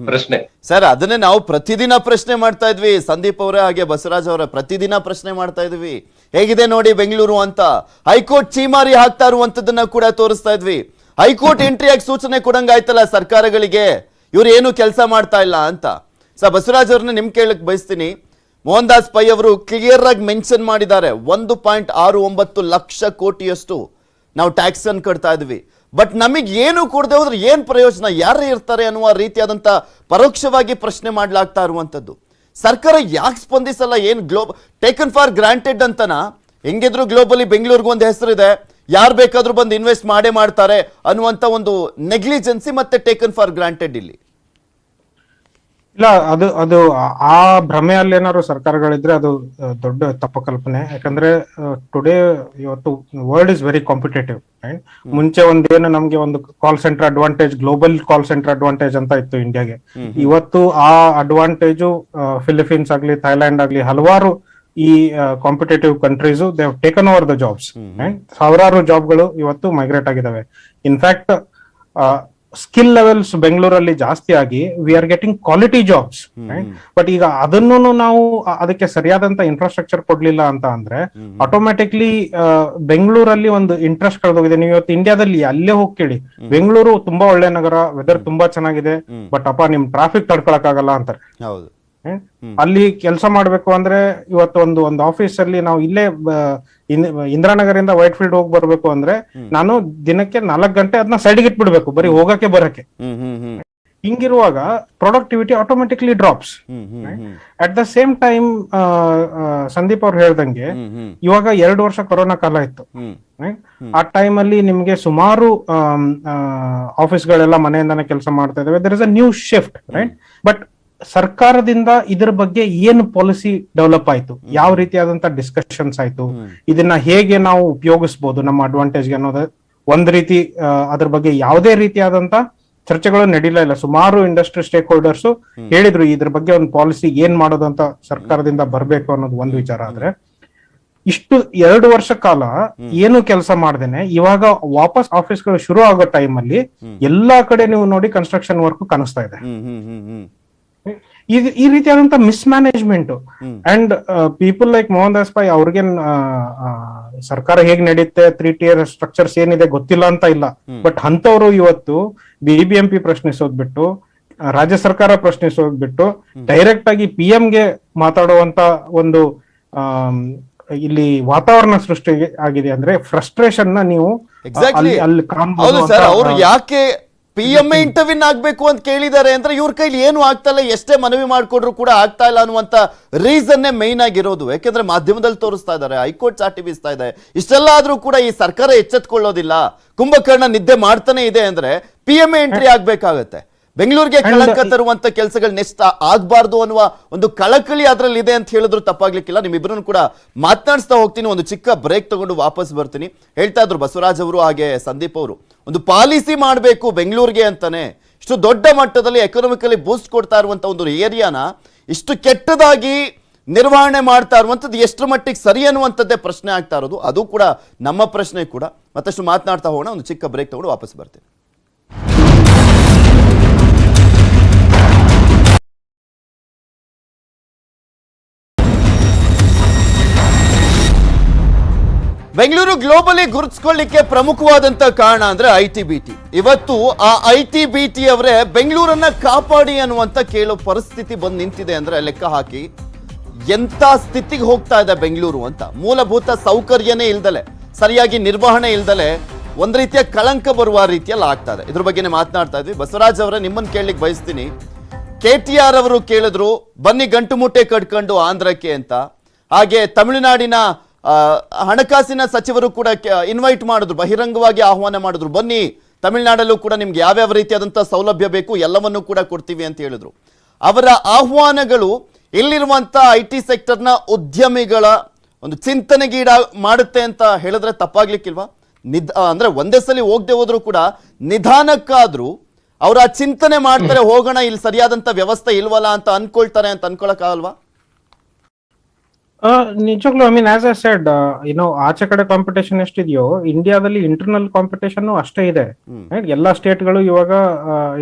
C: ಪ್ರಶ್ನೆ.
A: ಸರ್ ಅದನ್ನೇ ನಾವು ಪ್ರತಿದಿನ ಪ್ರಶ್ನೆ ಮಾಡ್ತಾ ಇದ್ವಿ. ಸಂದೀಪ್ ಅವರೇ ಹಾಗೆ ಬಸವರಾಜ್ ಅವರ ಪ್ರತಿದಿನ ಪ್ರಶ್ನೆ ಮಾಡ್ತಾ ಇದ್ವಿ. ಹೇಗಿದೆ ನೋಡಿ ಬೆಂಗಳೂರು ಅಂತ. ಹೈಕೋರ್ಟ್ ಚೀಮಾರಿ ಹಾಕ್ತಾ ಇರುವಂತದನ್ನ ಕೂಡ ತೋರಿಸ್ತಾ ಇದ್ವಿ. ಹೈಕೋರ್ಟ್ *laughs* ಎಂಟ್ರಿ ಆಗಿ ಸೂಚನೆ ಕೊಡಂಗಾಯ್ತಲ್ಲ ಸರ್ಕಾರಗಳಿಗೆ. ಇವ್ರು ಏನು ಕೆಲಸ ಮಾಡ್ತಾ ಇಲ್ಲ ಅಂತ. ಸ ಬಸವರಾಜ್ ಅವ್ರನ್ನ ನಿಮ್ ಕೇಳಕ್ಕೆ ಬಯಸ್ತೀನಿ. ಮೋಹನ್ ದಾಸ್ ಪೈ ಅವರು ಕ್ಲಿಯರ್ ಆಗಿ ಮೆನ್ಷನ್ ಮಾಡಿದ್ದಾರೆ. ಒಂದು ಪಾಯಿಂಟ್ ಆರು ಒಂಬತ್ತು ಲಕ್ಷ ಕೋಟಿಯಷ್ಟು ನಾವು ಟ್ಯಾಕ್ಸ್ ಅನ್ನು ಕಟ್ತಾ ಇದ್ವಿ. ಬಟ್ ನಮಗೆ ಏನು ಕೊಡದೆ ಹೋದ್ರೆ ಏನು ಪ್ರಯೋಜನ? ಯಾರೇ ಇರ್ತಾರೆ ಅನ್ನುವ ರೀತಿಯಾದಂಥ ಪರೋಕ್ಷವಾಗಿ ಪ್ರಶ್ನೆ ಮಾಡಲಾಗ್ತಾ ಇರುವಂತದ್ದು ಸರ್ಕಾರ ಯಾಕೆ ಸ್ಪಂದಿಸಲ್ಲ? ಏನು ಗ್ಲೋಬ್ ಟೇಕನ್ ಫಾರ್ ಗ್ರಾಂಟೆಡ್ ಅಂತನ? ಹೆಂಗಿದ್ರು ಗ್ಲೋಬಲಿ ಬೆಂಗಳೂರಿಗೆ ಒಂದು ಹೆಸರಿದೆ. ಯಾರು ಬೇಕಾದರೂ ಬಂದು ಇನ್ವೆಸ್ಟ್ ಮಾಡೇ ಮಾಡ್ತಾರೆ ಅನ್ನುವಂತ ಒಂದು ನೆಗ್ಲಿಜೆನ್ಸಿ ಮತ್ತೆ ಟೇಕನ್ ಫಾರ್ ಗ್ರಾಂಟೆಡ್ ಇಲ್ಲಿ.
B: ಇಲ್ಲ ಅದು ಅದು ಆ- ಭ್ರಮೆ ಭ್ರಮೆಯಲ್ಲಿ ಏನಾದ್ರು ಸರ್ಕಾರಗಳಿದ್ರೆ ಅದು ದೊಡ್ಡ ತಪ್ಪು ಕಲ್ಪನೆ. ಯಾಕಂದ್ರೆ ಟುಡೇ ಇವತ್ತು world is very competitive right ಮುಂಚೆ ಒಂದೇನು ನಮ್ಗೆ ಒಂದು call center advantage global call center advantage ಅಂತ ಇತ್ತು ಇಂಡಿಯಾಗೆ ಇವತ್ತು ಆ ಅಡ್ವಾಂಟೇಜು ಫಿಲಿಪೀನ್ಸ್ ಆಗ್ಲಿ ಥೈಲ್ಯಾಂಡ್ ಆಗ್ಲಿ ಹಲವಾರು ಈ competitive countries they taken over the jobs ಸಾವಿರಾರು ಜಾಬ್ಗಳು ಇವತ್ತು ಮೈಗ್ರೇಟ್ ಆಗಿದಾವೆ. ಇನ್ಫ್ಯಾಕ್ಟ್ ಸ್ಕಿಲ್ ಲೆವೆಲ್ಸ್ ಬೆಂಗಳೂರಲ್ಲಿ ಜಾಸ್ತಿ ಆಗಿ we are getting quality jobs but ಈಗ ಅದನ್ನು ನಾವು ಅದಕ್ಕೆ ಸರಿಯಾದಂತ ಇನ್ಫ್ರಾಸ್ಟ್ರಕ್ಚರ್ ಕೊಡ್ಲಿಲ್ಲ ಅಂತ ಅಂದ್ರೆ ಆಟೋಮ್ಯಾಟಿಕ್ಲಿ ಬೆಂಗಳೂರಲ್ಲಿ ಒಂದು ಇಂಟ್ರೆಸ್ಟ್ ಕಳೆದೋಗಿದೆ. ನೀವು ಇವತ್ತು ಇಂಡಿಯಾದಲ್ಲಿ ಅಲ್ಲೇ ಹೋಗಿ ಕೇಳಿ. ಬೆಂಗಳೂರು ತುಂಬಾ ಒಳ್ಳೆ ನಗರ ವೆದರ್ ತುಂಬಾ ಚೆನ್ನಾಗಿದೆ ಬಟ್ ಅಪ್ಪ ನಿಮ್ ಟ್ರಾಫಿಕ್ ತಡ್ಕೊಳಕ್ ಆಗಲ್ಲ ಅಂತಾರೆ? ಅಲ್ಲಿ ಕೆಲಸ ಮಾಡ್ಬೇಕು ಅಂದ್ರೆ ಇವತ್ತು ಒಂದು ಒಂದು ಆಫೀಸ್ ಅಲ್ಲಿ ನಾವು ಇಲ್ಲೇ ಇಂದಿರಾನಗರಿಂದ ವೈಟ್ ಫೀಲ್ಡ್ ಹೋಗಿ ಬರ್ಬೇಕು ಅಂದ್ರೆ ನಾನು ದಿನಕ್ಕೆ ನಾಲ್ಕು ಗಂಟೆ ಅದನ್ನ ಸೈಡ್ಗೆ ಇಟ್ಬಿಡ್ಬೇಕು ಬರೀ ಹೋಗಕ್ಕೆ ಬರಕ್ಕೆ. ಹಿಂಗಿರುವಾಗ productivity automatically drops at the same time Sandeep ಅವ್ರು ಹೇಳ್ದಂಗೆ ಇವಾಗ ಎರಡು ವರ್ಷ ಕೊರೋನಾ ಕಾಲ ಇತ್ತು. ಆ ಟೈಮ್ ಅಲ್ಲಿ ನಿಮ್ಗೆ ಸುಮಾರು ಆಫೀಸ್ಗಳೆಲ್ಲ ಮನೆಯಿಂದಾನೆ ಕೆಲಸ ಮಾಡ್ತಾ ಇದಾವೆ. There is a new shift right but ಸರ್ಕಾರದಿಂದ ಇದ್ರ ಬಗ್ಗೆ ಏನು ಪಾಲಿಸಿ ಡೆವಲಪ್ ಆಯ್ತು? ಯಾವ ರೀತಿಯಾದಂತ ಡಿಸ್ಕಷನ್ಸ್ ಆಯ್ತು? ಇದನ್ನ ಹೇಗೆ ನಾವು ಉಪಯೋಗಿಸಬಹುದು ನಮ್ಮ ಅಡ್ವಾಂಟೇಜ್ಗೆ ಅನ್ನೋದು ಒಂದ್ ರೀತಿ ಅದ್ರ ಬಗ್ಗೆ ಯಾವುದೇ ರೀತಿಯಾದಂತ ಚರ್ಚೆಗಳು ನಡೀಲೇ ಇಲ್ಲ. ಸುಮಾರು ಇಂಡಸ್ಟ್ರಿ ಸ್ಟೇಕ್ ಹೋಲ್ಡರ್ಸ್ ಹೇಳಿದ್ರು ಇದ್ರ ಬಗ್ಗೆ ಒಂದು ಪಾಲಿಸಿ ಏನ್ ಮಾಡೋದಂತ ಸರ್ಕಾರದಿಂದ ಬರ್ಬೇಕು ಅನ್ನೋದು ಒಂದು ವಿಚಾರ ಆದ್ರೆ ಇಷ್ಟು ಎರಡು ವರ್ಷ ಕಾಲ ಏನು ಕೆಲಸ ಮಾಡ್ದೇನೆ ಇವಾಗ ವಾಪಸ್ ಆಫೀಸ್ಗಳು ಶುರು ಆಗೋ ಟೈಮ್ ಅಲ್ಲಿ ಎಲ್ಲಾ ಕಡೆ ನೀವು ನೋಡಿ ಕನ್ಸ್ಟ್ರಕ್ಷನ್ ವರ್ಕ್ ಕಾಣಿಸ್ತಾ ಇದೆ.
A: ಹ್ಮ್
B: ಈ ರೀತಿಯಾದಂತಹ miss mismanagement and people like Mohandas Pai ಅವ್ರಿಗೆ ಸರ್ಕಾರ ಹೇಗ್ ನಡೆಯುತ್ತೆ ತ್ರೀ ಟಿಯರ್ ಸ್ಟ್ರಕ್ಚರ್ಸ್ ಏನಿದೆ ಗೊತ್ತಿಲ್ಲ ಅಂತ ಇಲ್ಲ. ಬಟ್ ಅಂತವ್ರು ಇವತ್ತು ಬಿಬಿಎಂಪಿ ಪ್ರಶ್ನಿಸೋದ್ ಬಿಟ್ಟು ರಾಜ್ಯ ಸರ್ಕಾರ ಪ್ರಶ್ನಿಸೋದ್ ಬಿಟ್ಟು ಡೈರೆಕ್ಟ್ ಆಗಿ ಪಿ ಎಂಗೆ ಮಾತಾಡುವಂತ ಒಂದು ಇಲ್ಲಿ ವಾತಾವರಣ ಸೃಷ್ಟಿ ಆಗಿದೆ ಅಂದ್ರೆ ಫ್ರಸ್ಟ್ರೇಷನ್ನ ನೀವು
A: ಅವ್ರು ಯಾಕೆ ಪಿ ಎಂ ಎ ಇಂಟರ್ವ್ಯೂನ್ ಆಗ್ಬೇಕು ಅಂತ ಕೇಳಿದ್ದಾರೆ ಅಂದ್ರೆ ಇವ್ರ ಕೈಲಿ ಏನು ಆಗ್ತಾ ಇಲ್ಲ ಎಷ್ಟೇ ಮನವಿ ಮಾಡಿಕೊಡ್ರು ಕೂಡ ಆಗ್ತಾ ಇಲ್ಲ ಅನ್ನುವಂತ ರೀಸನ್ ನೇ ಮೈನ್ ಆಗಿರೋದು. ಯಾಕೆಂದ್ರೆ ಮಾಧ್ಯಮದಲ್ಲಿ ತೋರಿಸ್ತಾ ಇದ್ದಾರೆ ಹೈಕೋರ್ಟ್ ಚಾಟಿ ಬೀಸ್ತಾ ಇದೆ. ಇಷ್ಟೆಲ್ಲ ಆದ್ರೂ ಕೂಡ ಈ ಸರ್ಕಾರ ಎಚ್ಚೆತ್ಕೊಳ್ಳೋದಿಲ್ಲ. ಕುಂಭಕರ್ಣ ನಿದ್ದೆ ಮಾಡ್ತಾನೆ ಇದೆ ಅಂದ್ರೆ ಪಿ ಎಂ ಎ ಎಂಟ್ರಿ ಆಗ್ಬೇಕಾಗತ್ತೆ. ಬೆಂಗಳೂರಿಗೆ ಕಳಂಕ ತರುವಂತ ಕೆಲಸಗಳು ನೆಸ್ಟ್ ಆಗ್ಬಾರ್ದು ಅನ್ನುವ ಒಂದು ಕಳಕಳಿ ಅದರಲ್ಲಿ ಇದೆ ಅಂತ ಹೇಳಿದ್ರು ತಪ್ಪಾಗ್ಲಿಕ್ಕಿಲ್ಲ. ನಿಮ್ಮಿಬ್ಬರನ್ನು ಕೂಡ ಮಾತನಾಡಿಸ್ತಾ ಹೋಗ್ತೀನಿ ಒಂದು ಚಿಕ್ಕ ಬ್ರೇಕ್ ತಗೊಂಡು ವಾಪಸ್ ಬರ್ತೀನಿ. ಹೇಳ್ತಾ ಇದ್ರು ಬಸವರಾಜ್ ಅವರು ಹಾಗೆ ಸಂದೀಪ್ ಅವರು. ಒಂದು ಪಾಲಿಸಿ ಮಾಡಬೇಕು ಬೆಂಗಳೂರಿಗೆ ಅಂತಾನೆ, ಇಷ್ಟು ದೊಡ್ಡ ಮಟ್ಟದಲ್ಲಿ ಎಕನಾಮಿಕಲಿ ಬೂಸ್ಟ್ ಕೊಡ್ತಾ ಇರುವಂಥ ಒಂದು ಏರಿಯಾನ ಇಷ್ಟು ಕೆಟ್ಟದಾಗಿ ನಿರ್ವಹಣೆ ಮಾಡ್ತಾ ಇರುವಂಥದ್ದು ಎಷ್ಟು ಮಟ್ಟಿಗೆ ಸರಿ ಅನ್ನುವಂಥದ್ದೇ ಪ್ರಶ್ನೆ ಆಗ್ತಾ ಇರೋದು. ಅದು ಕೂಡ ನಮ್ಮ ಪ್ರಶ್ನೆ ಕೂಡ. ಮತ್ತಷ್ಟು ಮಾತನಾಡ್ತಾ ಹೋಗೋಣ, ಒಂದು ಚಿಕ್ಕ ಬ್ರೇಕ್ ತಗೊಂಡು ವಾಪಸ್ ಬರ್ತೀನಿ. ಬೆಂಗಳೂರು ಗ್ಲೋಬಲಿ ಗುರುತಿಸ್ಕೊಳ್ಳಿಕ್ಕೆ ಪ್ರಮುಖವಾದಂತ ಕಾರಣ ಅಂದ್ರೆ ಐ ಟಿ ಬಿ ಟಿ ಇವತ್ತು ಆ ಐ ಟಿ ಬಿ ಟಿ ಅವರೇ ಬೆಂಗಳೂರನ್ನ ಕಾಪಾಡಿ ಅನ್ನುವಂತ ಕೇಳೋ ಪರಿಸ್ಥಿತಿ ಬಂದು ನಿಂತಿದೆ ಅಂದ್ರೆ ಲೆಕ್ಕ ಹಾಕಿ ಎಂತ ಸ್ಥಿತಿಗೆ ಹೋಗ್ತಾ ಇದೆ ಬೆಂಗಳೂರು ಅಂತ. ಮೂಲಭೂತ ಸೌಕರ್ಯನೇ ಇಲ್ದಲೆ, ಸರಿಯಾಗಿ ನಿರ್ವಹಣೆ ಇಲ್ದಲೆ ಒಂದ್ ರೀತಿಯ ಕಳಂಕ ಬರುವ ರೀತಿಯಲ್ಲಿ ಆಗ್ತಾ ಇದೆ. ಇದ್ರ ಬಗ್ಗೆ ಮಾತನಾಡ್ತಾ ಇದ್ವಿ. ಬಸವರಾಜ್ ಅವರೇ ನಿಮ್ಮನ್ನ ಕೇಳಲಿಕ್ಕೆ ಬಯಸ್ತೀನಿ. ಕೆ ಟಿ ಆರ್ ಅವರು ಕೇಳಿದ್ರು, ಬನ್ನಿ ಗಂಟು ಮುಟ್ಟೆ ಕಟ್ಕೊಂಡು ಆಂಧ್ರಕ್ಕೆ ಅಂತ. ಹಾಗೆ ತಮಿಳುನಾಡಿನ ಹಣಕಾಸಿನ ಸಚಿವರು ಕೂಡ ಇನ್ವೈಟ್ ಮಾಡಿದ್ರು ಬಹಿರಂಗವಾಗಿ ಆಹ್ವಾನ ಮಾಡಿದ್ರು. ಬನ್ನಿ ತಮಿಳುನಾಡಲ್ಲೂ ಕೂಡ ನಿಮ್ಗೆ ಯಾವ್ಯಾವ ರೀತಿಯಾದಂಥ ಸೌಲಭ್ಯ ಬೇಕು ಎಲ್ಲವನ್ನೂ ಕೂಡ ಕೊಡ್ತೀವಿ ಅಂತ ಹೇಳಿದ್ರು. ಅವರ ಆಹ್ವಾನಗಳು ಇಲ್ಲಿರುವಂಥ ಐ ಟಿ ಸೆಕ್ಟರ್ನ ಉದ್ಯಮಿಗಳ ಒಂದು ಚಿಂತನೆಗೀಡ ಮಾಡುತ್ತೆ ಅಂತ ಹೇಳಿದ್ರೆ ತಪ್ಪಾಗ್ಲಿಕ್ಕಿಲ್ವಾ? ಆ, ಅಂದ್ರೆ ಒಂದೇ ಸಲ ಹೋಗದೆ ಹೋದ್ರು ಕೂಡ ನಿಧಾನಕ್ಕಾದ್ರೂ ಅವ್ರ ಚಿಂತನೆ ಮಾಡ್ತಾರೆ ಹೋಗೋಣ ಇಲ್ಲಿ ಸರಿಯಾದಂತ ವ್ಯವಸ್ಥೆ ಇಲ್ವಲ್ಲ ಅಂತ ಅನ್ಕೊಳ್ತಾರೆ ಅಂತ ಅನ್ಕೊಳಕ್ಕಾಗಲ್ವಾ?
B: ನಿಜವಾಗ್ಲೂ I mean as a said ಏನೋ ಆಚೆ ಕಡೆ ಕಾಂಪಿಟೇಷನ್ ಎಷ್ಟಿದೆಯೋ ಇಂಡಿಯಾದಲ್ಲಿ ಇಂಟರ್ನಲ್ ಕಾಂಪಿಟೇಷನ್ ಅಷ್ಟೇ ಇದೆ? ಎಲ್ಲಾ ಸ್ಟೇಟ್ಗಳು ಇವಾಗ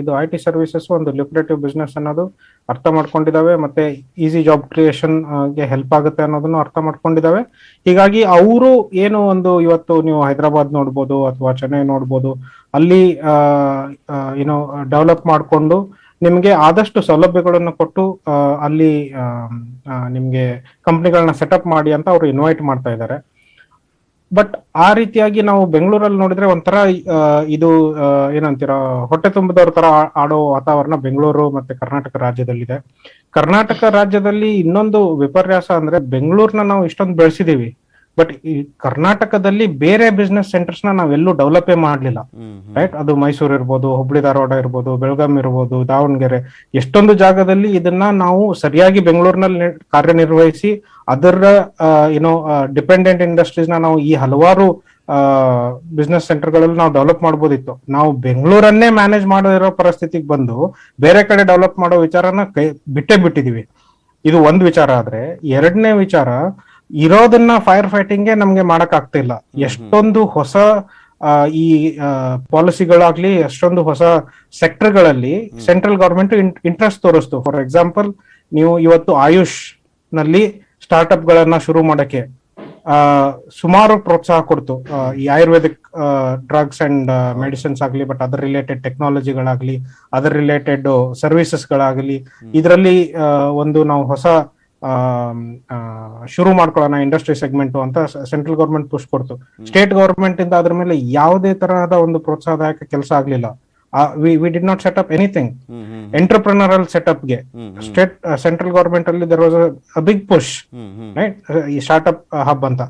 B: ಇದು ಐ ಟಿ ಸರ್ವಿಸಸ್ ಒಂದು ಲ್ಯುಕ್ರೇಟಿವ್ ಬಿಸ್ನೆಸ್ ಅನ್ನೋದು ಅರ್ಥ ಮಾಡ್ಕೊಂಡಿದಾವೆ ಮತ್ತೆ ಈಸಿ ಜಾಬ್ ಕ್ರಿಯೇಷನ್ಗೆ ಹೆಲ್ಪ್ ಆಗುತ್ತೆ ಅನ್ನೋದನ್ನು ಅರ್ಥ ಮಾಡ್ಕೊಂಡಿದಾವೆ. ಹೀಗಾಗಿ ಅವರು ಏನು ಒಂದು ಇವತ್ತು ನೀವು ಹೈದರಾಬಾದ್ ನೋಡ್ಬೋದು ಅಥವಾ ಚೆನ್ನೈ ನೋಡ್ಬೋದು ಅಲ್ಲಿ ಏನೋ ಡೆವಲಪ್ ಮಾಡಿಕೊಂಡು ನಿಮಗೆ ಆದಷ್ಟು ಸೌಲಭ್ಯಗಳನ್ನು ಕೊಟ್ಟು ಅಲ್ಲಿ ನಿಮಗೆ ಕಂಪ್ನಿಗಳನ್ನ ಸೆಟಪ್ ಮಾಡಿ ಅಂತ ಅವರು ಇನ್ವೈಟ್ ಮಾಡ್ತಾ ಇದ್ದಾರೆ. ಬಟ್ ಆ ರೀತಿಯಾಗಿ ನಾವು ಬೆಂಗಳೂರಲ್ಲಿ ನೋಡಿದ್ರೆ ಒಂಥರ ಇದು ಏನಂತೀರಾ, ಹೊಟ್ಟೆ ತುಂಬದವ್ರ ತರ ಆಡೋ ವಾತಾವರಣ ಬೆಂಗಳೂರು ಮತ್ತೆ ಕರ್ನಾಟಕ ರಾಜ್ಯದಲ್ಲಿದೆ. ಕರ್ನಾಟಕ ರಾಜ್ಯದಲ್ಲಿ ಇನ್ನೊಂದು ವಿಪರ್ಯಾಸ ಅಂದ್ರೆ ಬೆಂಗಳೂರ್ನ ನಾವು ಇಷ್ಟೊಂದು ಬೆಳೆಸಿದೀವಿ. ಬಟ್ ಈ ಕರ್ನಾಟಕದಲ್ಲಿ ಬೇರೆ ಬಿಸ್ನೆಸ್ ಸೆಂಟರ್ಸ್ನ ನಾವೆಲ್ಲೂ ಡೆವಲಪೇ ಮಾಡ್ಲಿಲ್ಲ. ರೈಟ್ ಅದು ಮೈಸೂರು ಇರ್ಬೋದು ಹುಬ್ಳಿ ಧಾರವಾಡ ಇರ್ಬೋದು ಬೆಳಗಾಂ ಇರ್ಬೋದು ದಾವಣಗೆರೆ. ಎಷ್ಟೊಂದು ಜಾಗದಲ್ಲಿ ಇದನ್ನ ನಾವು ಸರಿಯಾಗಿ ಬೆಂಗಳೂರಿನಲ್ಲಿ ಕಾರ್ಯನಿರ್ವಹಿಸಿ ಅದರ ಏನೋ ಡಿಪೆಂಡೆಂಟ್ ಇಂಡಸ್ಟ್ರೀಸ್ನ ನಾವು ಈ ಹಲವಾರು ಬಿಸ್ನೆಸ್ ಸೆಂಟರ್ಗಳಲ್ಲಿ ನಾವು ಡೆವಲಪ್ ಮಾಡ್ಬೋದಿತ್ತು. ನಾವು ಬೆಂಗಳೂರನ್ನೇ ಮ್ಯಾನೇಜ್ ಮಾಡಿರೋ ಪರಿಸ್ಥಿತಿಗೆ ಬಂದು ಬೇರೆ ಕಡೆ ಡೆವಲಪ್ ಮಾಡೋ ವಿಚಾರನ ಕೈ ಬಿಟ್ಟೇ ಬಿಟ್ಟಿದೀವಿ. ಇದು ಒಂದ್ ವಿಚಾರ ಆದ್ರೆ ಎರಡನೇ ವಿಚಾರ ಇರೋದನ್ನ ಫೈರ್ ಫೈಟಿಂಗ್ಗೆ ನಮ್ಗೆ ಮಾಡಕ್ ಆಗ್ತಿಲ್ಲ ಎಷ್ಟೊಂದು ಹೊಸ ಈ ಪಾಲಿಸಿಗಳಾಗ್ಲಿ ಎಷ್ಟೊಂದು ಹೊಸ ಸೆಕ್ಟರ್ಗಳಲ್ಲಿ ಸೆಂಟ್ರಲ್ ಗವರ್ಮೆಂಟ್ ಇಂಟ್ರೆಸ್ಟ್ ತೋರಿಸ್ತು. ಫಾರ್ ಎಕ್ಸಾಂಪಲ್ ನೀವು ಇವತ್ತು ಆಯುಷ್ನಲ್ಲಿ ಸ್ಟಾರ್ಟ್ಅಪ್ ಗಳನ್ನ ಶುರು ಮಾಡಕ್ಕೆ ಆ, ಸುಮಾರು ಪ್ರೋತ್ಸಾಹ ಕೊಡ್ತು. ಈ ಆಯುರ್ವೇದಿಕ್ ಡ್ರಗ್ಸ್ ಅಂಡ್ ಮೆಡಿಸಿನ್ಸ್ ಆಗಲಿ ಬಟ್ ಅದರ್ ರಿಲೇಟೆಡ್ ಟೆಕ್ನಾಲಜಿಗಳಾಗ್ಲಿ ಅದರ್ ರಿಲೇಟೆಡ್ ಸರ್ವಿಸಸ್ ಗಳಾಗ್ಲಿ ಇದರಲ್ಲಿ ಒಂದು ನಾವು ಹೊಸ ಆ, ಶುರು ಮಾಡ್ಕೊಳ್ಳೋಣ ಇಂಡಸ್ಟ್ರಿ ಸೆಗ್ಮೆಂಟ್ ಅಂತ ಸೆಂಟ್ರಲ್ ಗವರ್ಮೆಂಟ್ ಪುಷ್ ಕೊಡ್ತು. ಸ್ಟೇಟ್ ಗವರ್ಮೆಂಟ್ ಇಂದ ಅದ್ರ ಮೇಲೆ ಯಾವುದೇ ತರಹದ ಒಂದು ಪ್ರೋತ್ಸಾಹದಾಯಕ ಕೆಲಸ ಆಗ್ಲಿಲ್ಲ. We did not set up anything entrepreneurial ಸೆಟಪ್ಗೆ state central government ಅಲ್ಲಿ there was a big push right ಈ ಸ್ಟಾರ್ಟ್ಅಪ್ ಹಬ್ ಅಂತ.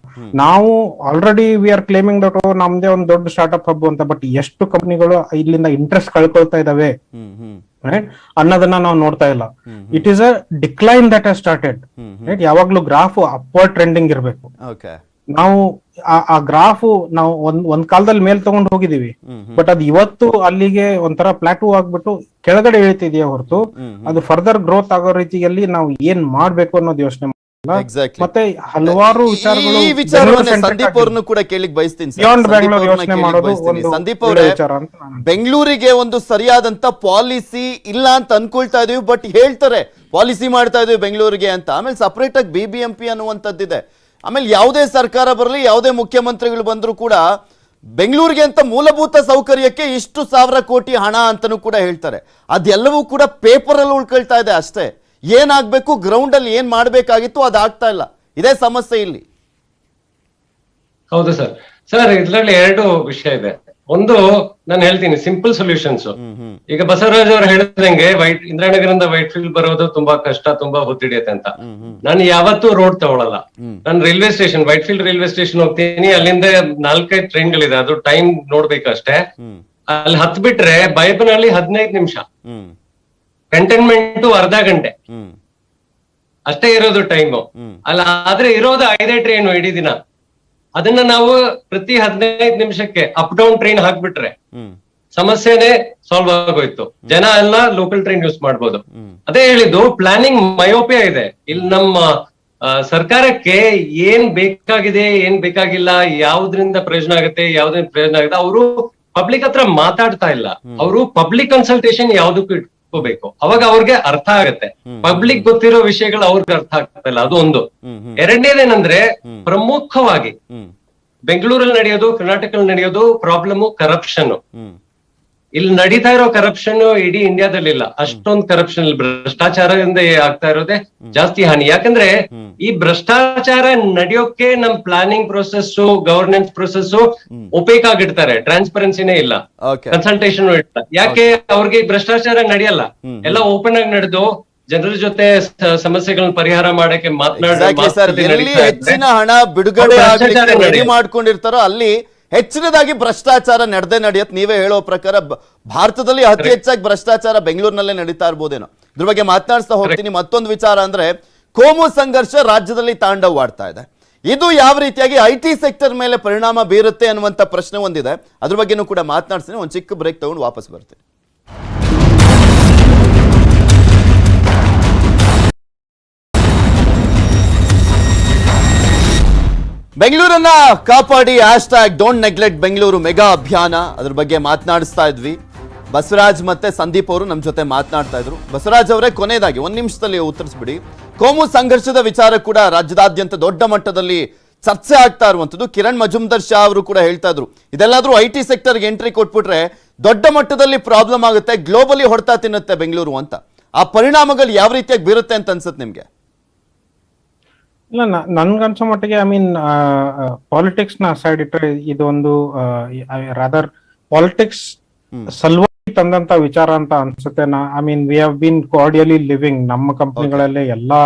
B: ನಾವು already we are claiming that ನಮ್ದೇ ಒಂದು ದೊಡ್ಡ ಸ್ಟಾರ್ಟ್ಅಪ್ ಹಬ್ ಅಂತ ಬಟ್ ಎಷ್ಟು ಕಂಪನಿಗಳು ಇಲ್ಲಿಂದ ಇಂಟ್ರೆಸ್ಟ್ ಕಳ್ಕೊಳ್ತಾ ಇದಾವೆ ರೈಟ್ ಅನ್ನೋದನ್ನ ನಾವು ನೋಡ್ತಾ ಇಲ್ಲ. It is a decline that has started right ಯಾವಾಗ್ಲೂ ಗ್ರಾಫ್ ಅಪ್ವರ್ಡ್ ಟ್ರೆಂಡಿಂಗ್ ಇರಬೇಕು. ನಾವು ಆ- ಆ ಗ್ರಾಫ್ ನಾವು ಒಂದ್ ಒಂದ್ ಕಾಲದಲ್ಲಿ ಮೇಲ್ ತಗೊಂಡು ಹೋಗಿದೀವಿ ಬಟ್ ಅದು ಇವತ್ತು ಅಲ್ಲಿಗೆ ಒಂಥರ ಪ್ಲಾಟೂ ಆಗ್ಬಿಟ್ಟು ಕೆಳಗಡೆ ಇಳಿತಿದೆಯಾ ಹೊರತು ಅದು ಫರ್ದರ್ ಗ್ರೋತ್ ಆಗೋ ರೀತಿಯಲ್ಲಿ ನಾವು ಏನ್ ಮಾಡ್ಬೇಕು ಅನ್ನೋದು ಯೋಚನೆ ಮತ್ತೆ ಹಲವಾರು ವಿಚಾರಗಳು
A: ಈ ವಿಚಾರವನ್ನ ಸಂದೀಪ್ ಅವ್ರನ್ನು ಕೂಡ ಕೇಳಿಕ್ ಬಯಸ್ತೀನಿ ಸಂದೀಪ್ ಅವರೇ ಬೆಂಗಳೂರಿಗೆ ಒಂದು ಸರಿಯಾದಂತ ಪಾಲಿಸಿ ಇಲ್ಲ ಅಂತ ಅನ್ಕೊಳ್ತಾ ಇದೀವಿ ಬಟ್ ಹೇಳ್ತಾರೆ ಪಾಲಿಸಿ ಮಾಡ್ತಾ ಇದೀವಿ ಬೆಂಗಳೂರಿಗೆ ಅಂತ. ಆಮೇಲೆ ಸಪರೇಟ್ ಆಗಿ ಬಿ ಬಿ ಎಂ ಪಿ ಅನ್ನುವಂಥದ್ದಿದೆ. ಆಮೇಲೆ ಯಾವುದೇ ಸರ್ಕಾರ ಬರಲಿ ಯಾವುದೇ ಮುಖ್ಯಮಂತ್ರಿಗಳು ಬಂದರೂ ಕೂಡ ಬೆಂಗಳೂರಿಗೆ ಅಂತ ಮೂಲಭೂತ ಸೌಕರ್ಯಕ್ಕೆ ಇಷ್ಟು ಸಾವಿರ ಕೋಟಿ ಹಣ ಅಂತನೂ ಕೂಡ ಹೇಳ್ತಾರೆ. ಅದೆಲ್ಲವೂ ಕೂಡ ಪೇಪರ್ ಅಲ್ಲಿ ಉಳ್ಕೊಳ್ತಾ ಇದೆ ಅಷ್ಟೇ. ಏನಾಗಬೇಕು ಗ್ರೌಂಡಲ್ಲಿ ಏನು ಮಾಡಬೇಕಾಗಿತ್ತು ಅದು ಆಗ್ತಾ ಇಲ್ಲ. ಇದೇ ಸಮಸ್ಯೆ ಇಲ್ಲಿ.
C: ಹೌದು ಸರ್. ಸರ್ ಇದ್ರಲ್ಲಿ ಎರಡು ವಿಷಯ ಇದೆ. ಒಂದು ನಾನು ಹೇಳ್ತೀನಿ ಸಿಂಪಲ್ ಸೊಲ್ಯೂಷನ್ಸ್ ಈಗ ಬಸವರಾಜ್ ಅವರು ಹೇಳಿದಂಗೆ ವೈಟ್ ಇಂದ್ರಾನಗರಿಂದ ವೈಟ್ ಫೀಲ್ಡ್ ಬರೋದು ತುಂಬಾ ಕಷ್ಟ ತುಂಬಾ ಹೊತ್ತಿಡಿಯತ್ತೆ ಅಂತ. ನಾನು ಯಾವತ್ತೂ ರೋಡ್ ತಗೊಳಲ್ಲ. ನಾನು railway station Whitefield railway station ಹೋಗ್ತೀನಿ ಅಲ್ಲಿಂದ ನಾಲ್ಕೈದು ಟ್ರೈನ್ಗಳಿದೆ. ಅದು ಟೈಮ್ ನೋಡ್ಬೇಕಷ್ಟೇ. ಅಲ್ಲಿ ಹತ್ ಬಿಟ್ರೆ ಬೈಬನಲ್ಲಿ ಹದಿನೈದು ನಿಮಿಷ. ಕಂಟೈನ್ಮೆಂಟ್ ಅರ್ಧ ಗಂಟೆ. ಅಷ್ಟೇ ಇರೋದು ಟೈಮ್ ಅಲ್ಲ ಆದ್ರೆ ಇರೋದು ಐದೇ ಟ್ರೈನ್ ಇಡೀ ದಿನ. ಅದನ್ನ ನಾವು ಪ್ರತಿ ಹದಿನೈದು ನಿಮಿಷಕ್ಕೆ ಅಪ್ ಡೌನ್ ಟ್ರೈನ್ ಹಾಕ್ಬಿಟ್ರೆ ಸಮಸ್ಯೆನೆ ಸಾಲ್ವ್ ಆಗೋಯ್ತು. ಜನ ಎಲ್ಲ ಲೋಕಲ್ ಟ್ರೈನ್ ಯೂಸ್ ಮಾಡ್ಬೋದು. ಅದೇ ಹೇಳಿದ್ದು ಪ್ಲಾನಿಂಗ್ ಮಯೋಪಿಯ ಇದೆ. ಇಲ್ಲಿ ನಮ್ಮ ಸರ್ಕಾರಕ್ಕೆ ಏನ್ ಬೇಕಾಗಿದೆ ಏನ್ ಬೇಕಾಗಿಲ್ಲ ಯಾವ್ದ್ರಿಂದ ಪ್ರಯೋಜನ ಆಗುತ್ತೆ ಯಾವ್ದ್ರಿಂದ ಪ್ರಯೋಜನ ಆಗುತ್ತೆ ಅವರು ಪಬ್ಲಿಕ್ ಹತ್ರ ಮಾತಾಡ್ತಾ ಇಲ್ಲ. ಅವರು ಪಬ್ಲಿಕ್ ಕನ್ಸಲ್ಟೇಷನ್ ಯಾವ್ದಕ್ಕೂ ಇಟ್ಕೋಬೇಕು ಅವಾಗ ಅವ್ರಿಗೆ ಅರ್ಥ ಆಗತ್ತೆ. ಪಬ್ಲಿಕ್ ಗೊತ್ತಿರೋ ವಿಷಯಗಳು ಅವ್ರಿಗೆ ಅರ್ಥ ಆಗ್ತಲ್ಲ ಅದು ಒಂದು. ಎರಡನೇದೇನಂದ್ರೆ ಪ್ರಮುಖವಾಗಿ ಬೆಂಗಳೂರಲ್ಲಿ ನಡೆಯೋದು ಕರ್ನಾಟಕದಲ್ಲಿ ನಡೆಯೋದು ಪ್ರಾಬ್ಲಮ್ ಕರಪ್ಷನ್ ಇಲ್ಲಿ ನಡೀತಾ ಇರೋ ಕರಪ್ಷನ್ ಇಡೀ ಇಂಡಿಯಾದಲ್ಲಿ ಇಲ್ಲ ಅಷ್ಟೊಂದು ಕರಪ್ಷನ್ ಭ್ರಷ್ಟಾಚಾರದಿಂದ ಆಗ್ತಾ ಇರೋದೇ ಜಾಸ್ತಿ ಹಾನಿ. ಯಾಕಂದ್ರೆ ಈ ಭ್ರಷ್ಟಾಚಾರ ನಡೆಯೋಕೆ ನಮ್ planning process governance process opaque ಆಗಿಡ್ತಾರೆ ಟ್ರಾನ್ಸ್ಪರೆನ್ಸಿನೇ ಇಲ್ಲ ಕನ್ಸಲ್ಟೇಷನ್ ಇಲ್ಲ ಯಾಕೆ ಅವ್ರಿಗೆ ಭ್ರಷ್ಟಾಚಾರ ನಡೆಯಲ್ಲ? ಎಲ್ಲ ಓಪನ್ ಆಗಿ ನಡೆದು ಜನರ ಜೊತೆ ಸಮಸ್ಯೆಗಳನ್ನ ಪರಿಹಾರ ಮಾಡಕ್ಕೆ ಮಾತನಾಡಿ
A: ಹೆಚ್ಚಿನ ಹಣ ಬಿಡುಗಡೆ ರೆಡಿ ಮಾಡ್ಕೊಂಡಿರ್ತಾರೋ ಅಲ್ಲಿ ಹೆಚ್ಚಿನದಾಗಿ ಭ್ರಷ್ಟಾಚಾರ ನಡೆದೇ ನಡೆಯತ್ ನೀವೇ ಹೇಳೋ ಪ್ರಕಾರ ಭಾರತದಲ್ಲಿ ಅತಿ ಹೆಚ್ಚಾಗಿ ಭ್ರಷ್ಟಾಚಾರ ಬೆಂಗಳೂರಿನಲ್ಲೇ ನಡೀತಾ ಇರ್ಬೋದೇನೋ. ಇದ್ರ ಬಗ್ಗೆ ಮಾತನಾಡಿಸ್ತಾ ಹೋಗ್ತೀನಿ. ಮತ್ತೊಂದು ವಿಚಾರ ಅಂದ್ರೆ ಕೋಮು ಸಂಘರ್ಷ ರಾಜ್ಯದಲ್ಲಿ ತಾಂಡವವಾಡ್ತಾ ಇದೆ. ಇದು ಯಾವ ರೀತಿಯಾಗಿ ಐ ಟಿ ಸೆಕ್ಟರ್ ಮೇಲೆ ಪರಿಣಾಮ ಬೀರುತ್ತೆ ಅನ್ನುವಂಥ ಪ್ರಶ್ನೆ ಒಂದಿದೆ. ಅದ್ರ ಬಗ್ಗೆನೂ ಕೂಡ ಮಾತನಾಡ್ತೀನಿ ಒಂದು ಚಿಕ್ಕ ಬ್ರೇಕ್ ತಗೊಂಡು ವಾಪಸ್ ಬರ್ತೀನಿ. ಬೆಂಗಳೂರನ್ನ ಕಾಪಾಡಿ hash tag don't neglect Bengaluru mega ಅಭಿಯಾನ. ಅದ್ರ ಬಗ್ಗೆ ಮಾತನಾಡಿಸ್ತಾ ಇದ್ವಿ. ಬಸವರಾಜ್ ಮತ್ತೆ ಸಂದೀಪ್ ಅವರು ನಮ್ಮ ಜೊತೆ ಮಾತನಾಡ್ತಾ ಇದ್ರು. ಬಸವರಾಜ್ ಅವರೇ ಕೊನೆಯದಾಗಿ ಒಂದ್ ನಿಮಿಷದಲ್ಲಿ ಉತ್ತರಿಸ್ಬಿಡಿ. ಕೋಮು ಸಂಘರ್ಷದ ವಿಚಾರ ಕೂಡ ರಾಜ್ಯದಾದ್ಯಂತ ದೊಡ್ಡ ಮಟ್ಟದಲ್ಲಿ ಚರ್ಚೆ ಆಗ್ತಾ ಇರುವಂತದ್ದು ಕಿರಣ್ ಮಜುಮ್ದರ್ ಶಾ ಅವರು ಕೂಡ ಹೇಳ್ತಾ ಇದ್ರು. ಇದೆಲ್ಲಾದ್ರೂ ಐ ಟಿ ಸೆಕ್ಟರ್ಗೆ ಎಂಟ್ರಿ ಕೊಟ್ಬಿಟ್ರೆ ದೊಡ್ಡ ಮಟ್ಟದಲ್ಲಿ ಪ್ರಾಬ್ಲಮ್ ಆಗುತ್ತೆ ಗ್ಲೋಬಲಿ ಹೊಡ್ತಾ ತಿನ್ನುತ್ತೆ ಬೆಂಗಳೂರು ಅಂತ. ಆ ಪರಿಣಾಮಗಳು ಯಾವ ರೀತಿಯಾಗಿ ಬೀರುತ್ತೆ ಅಂತ ಅನ್ಸುತ್ತೆ ನಿಮ್ಗೆ?
B: ಇಲ್ಲ ನನ್ಗನ್ಸೋ ಮಟ್ಟಿಗೆ ಐ ಮೀನ್ ಪಾಲಿಟಿಕ್ಸ್ನ ಸೈಡ್ ಇಟ್ಟರೆ ಇದೊಂದು ರಾದರ್ ಪಾಲಿಟಿಕ್ಸ್ ಸಲುವಾಗಿ ತಂದಂತ ವಿಚಾರ ಅಂತ ಅನ್ಸುತ್ತೆ. ನಾ I mean we have been cordially living ನಮ್ಮ ಕಂಪ್ನಿಗಳಲ್ಲಿ ಎಲ್ಲಾ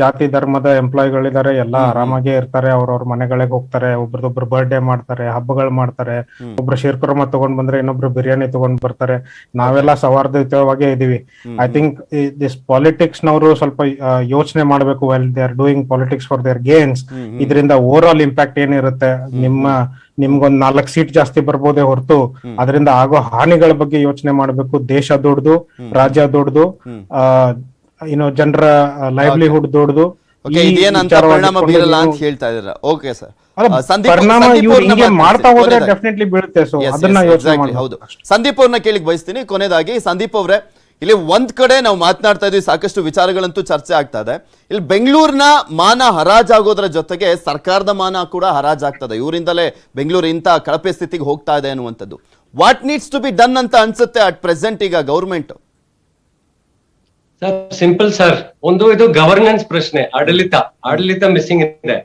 B: ಜಾತಿ ಧರ್ಮದ ಎಂಪ್ಲಾಯ್ಗಳಿದ್ದಾರೆ ಎಲ್ಲ ಆರಾಮಾಗೆ ಇರ್ತಾರೆ ಅವ್ರವ್ರ ಮನೆಗಳಿಗೆ ಹೋಗ್ತಾರೆ ಒಬ್ರದೊಬ್ರು ಬರ್ಡೇ ಮಾಡ್ತಾರೆ ಹಬ್ಬಗಳು ಮಾಡ್ತಾರೆ ಒಬ್ರು ಶೀರ್ಕುರ್ಮ ತಗೊಂಡ್ ಬಂದ್ರೆ ಇನ್ನೊಬ್ರು ಬಿರಿಯಾನಿ ತಗೊಂಡ್ ಬರ್ತಾರೆ. ನಾವೆಲ್ಲ ಸೌಹಾರ್ದಯುತವಾಗೇ ಇದೀವಿ. ಐ ಥಿಂಕ್ ದಿಸ್ ಪಾಲಿಟಿಕ್ಸ್ ನವರು ಸ್ವಲ್ಪ ಯೋಚನೆ ಮಾಡಬೇಕು well they are doing politics for their games ಇದರಿಂದ ಓವರ್ ಆಲ್ ಇಂಪ್ಯಾಕ್ಟ್ ಏನಿರುತ್ತೆ ನಿಮ್ಮ ನಿಮ್ಗೊಂದ್ ನಾಲ್ಕು ಸೀಟ್ ಜಾಸ್ತಿ ಬರ್ಬೋದೇ ಹೊರತು ಅದರಿಂದ ಆಗೋ ಹಾನಿಗಳ ಬಗ್ಗೆ ಯೋಚನೆ ಮಾಡಬೇಕು. ದೇಶ ದೊಡ್ಡದು ರಾಜ್ಯ ದೊಡ್ಡದು ಆ ಏನೋ ಜನರ ಲೈವ್ಲಿಹುಡ್ ದೊಡ್ಡದು.
A: ಪರಿಣಾಮ ಬೀರಲ್ಲ ಅಂತ ಹೇಳ್ತಾ ಇದ್ದೀರಾ ಓಕೆ ಸರ್ ಸಂದೀಪ್
B: ಪರಿಣಾಮ
A: ಅವ್ರನ್ನ
B: ಹಿಂಗೆ ಮಾಡ್ತಾ ಹೋದ್ರೆ
A: ಕೊನೆಯದಾಗಿ.
B: ಡೆಫಿನೆಟ್ಲಿ ಬೀಳುತ್ತೆ ಸೊ ಅದನ್ನ ಯೋಚನೆ ಮಾಡಿ
A: ಹೌದು. ಸಂದೀಪ್ ಅವ್ರನ್ನ ಕೇಳಿಕ್ ಬಯಸ್ತೀನಿ. ಕೊನೆದಾಗಿ ಸಂದೀಪ್ ಅವರೇ ಇಲ್ಲಿ ಒಂದ್ ಕಡೆ ನಾವು ಮಾತನಾಡ್ತಾ ಇದೀವಿ ಸಾಕಷ್ಟು ವಿಚಾರಗಳಂತೂ ಚರ್ಚೆ ಆಗ್ತಾ ಇದೆ. ಇಲ್ಲಿ ಬೆಂಗಳೂರಿನ ಮಾನ ಹರಾಜಾಗೋದ್ರ ಜೊತೆಗೆ ಸರ್ಕಾರದ ಮಾನ ಕೂಡ ಹರಾಜಾಗ್ತದೆ ಇವರಿಂದಲೇ ಬೆಂಗಳೂರು ಇಂಥ ಕಳಪೆ ಸ್ಥಿತಿಗೆ ಹೋಗ್ತಾ ಇದೆ ಅನ್ನುವಂಥದ್ದು. What needs to be done ಅಂತ ಅನ್ಸುತ್ತೆ ಅಟ್ ಪ್ರೆಸೆಂಟ್ ಈಗ ಗೌರ್ಮೆಂಟ್?
C: ಸರ್ ಸಿಂಪಲ್ ಸರ್ ಒಂದು ಇದು ಗವರ್ನೆನ್ಸ್ ಪ್ರಶ್ನೆ. ಆಡಳಿತ. ಆಡಳಿತ ಮಿಸ್ಸಿಂಗ್ ಇದೆ.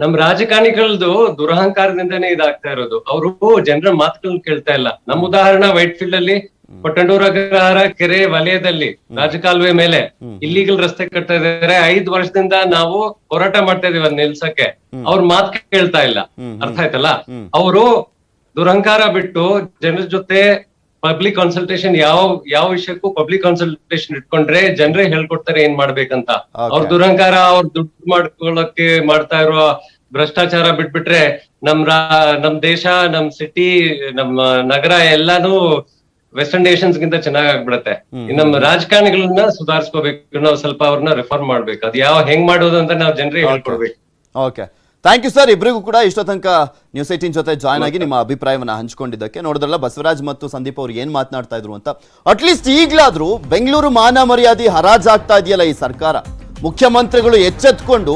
C: ನಮ್ ರಾಜಕಾರಣಿಗಳದು ದುರಹಂಕಾರದಿಂದನೇ ಇದಾಗ್ತಾ ಇರೋದು. ಅವರು ಜನರ ಮಾತುಗಳನ್ನ ಕೇಳ್ತಾ ಇಲ್ಲ. ನಮ್ ಉದಾಹರಣೆ ವೈಟ್ ಫೀಲ್ಡ್ ಅಲ್ಲಿ ಪಟ್ಟಂಡೂರ ಅಗ್ರಹಾರ ಕೆರೆ ವಲಯದಲ್ಲಿ ರಾಜಕಾಲುವೆ ಮೇಲೆ ಇಲ್ಲಿಗಲ್ ರಸ್ತೆ ಕಟ್ತಾ ಇದಾರೆ ಐದ್ ವರ್ಷದಿಂದ ನಾವು ಹೋರಾಟ ಮಾಡ್ತಾ ಇದೀವಿ ಅದ್ ನಿಲ್ಸಕ್ಕೆ. ಅವ್ರ ಮಾತ್ ಕೇಳ್ತಾ ಇಲ್ಲ. ಅರ್ಥ ಆಯ್ತಲ್ಲ? ಅವರು ದುರಹಂಕಾರ ಬಿಟ್ಟು ಜನರ ಜೊತೆ ಪಬ್ಲಿಕ್ ಕನ್ಸಲ್ಟೇಷನ್ ಯಾವ ಯಾವ ವಿಷಯಕ್ಕೂ ಪಬ್ಲಿಕ್ ಕನ್ಸಲ್ಟೇಷನ್ ಇಟ್ಕೊಂಡ್ರೆ ಜನರೇ ಹೇಳ್ಕೊಡ್ತಾರೆ ಏನ್ ಮಾಡ್ಬೇಕಂತ. ಅವ್ರ ದುರಂಕಾರ ಅವ್ರ ದುಡ್ಡು ಮಾಡ್ಕೊಳಕ್ಕೆ ಮಾಡ್ತಾ ಇರೋ ಭ್ರಷ್ಟಾಚಾರ ಬಿಟ್ಬಿಟ್ರೆ ನಮ್ ನಮ್ ದೇಶ ನಮ್ ಸಿಟಿ ನಮ್ಮ ನಗರ ಎಲ್ಲಾನು ವೆಸ್ಟರ್ನ್ ನೇಷನ್ಸ್ ಗಿಂತ ಚೆನ್ನಾಗಿ ಆಗ್ಬಿಡತ್ತೆ. ನಮ್ಮ ರಾಜಕಾರಣಿಗಳನ್ನ ಸುಧಾರಿಸ್ಕೋಬೇಕು ನಾವು ಸ್ವಲ್ಪ ಅವ್ರನ್ನ ರಿಫಾರ್ಮ್ ಮಾಡ್ಬೇಕು. ಅದ್ ಯಾವ ಹೆಂಗ್ ಮಾಡೋದು ಅಂತ ನಾವು ಜನರಿಗೆ ಹೇಳ್ಕೊಡ್ಬೇಕು.
A: ಓಕೆ ಥ್ಯಾಂಕ್ ಯು ಸರ್ ಇಬ್ಬರಿಗೂ ಕೂಡ ಇಷ್ಟೋ ತನಕ ನ್ಯೂಸ್ ಏಟೀನ್ ಜೊತೆ ಜಾಯ್ನ್ ಆಗಿ ನಿಮ್ಮ ಅಭಿಪ್ರಾಯವನ್ನು ಹಂಚ್ಕೊಂಡಿದ್ದಕ್ಕೆ ನೋಡಿದ್ರಲ್ಲ, ಬಸವರಾಜ್ ಮತ್ತು ಸಂದೀಪ್ ಅವ್ರು ಏನು ಮಾತನಾಡ್ತಾ ಇದ್ರು ಅಂತ. ಅಟ್ಲೀಸ್ಟ್ ಈಗಲಾದರೂ ಬೆಂಗಳೂರು ಮಾನ ಮರ್ಯಾದೆ ಹರಾಜಾಗ್ತಾ ಇದೆಯಲ್ಲ ಈ ಸರ್ಕಾರ. ಮುಖ್ಯಮಂತ್ರಿಗಳು ಎಚ್ಚೆತ್ಕೊಂಡು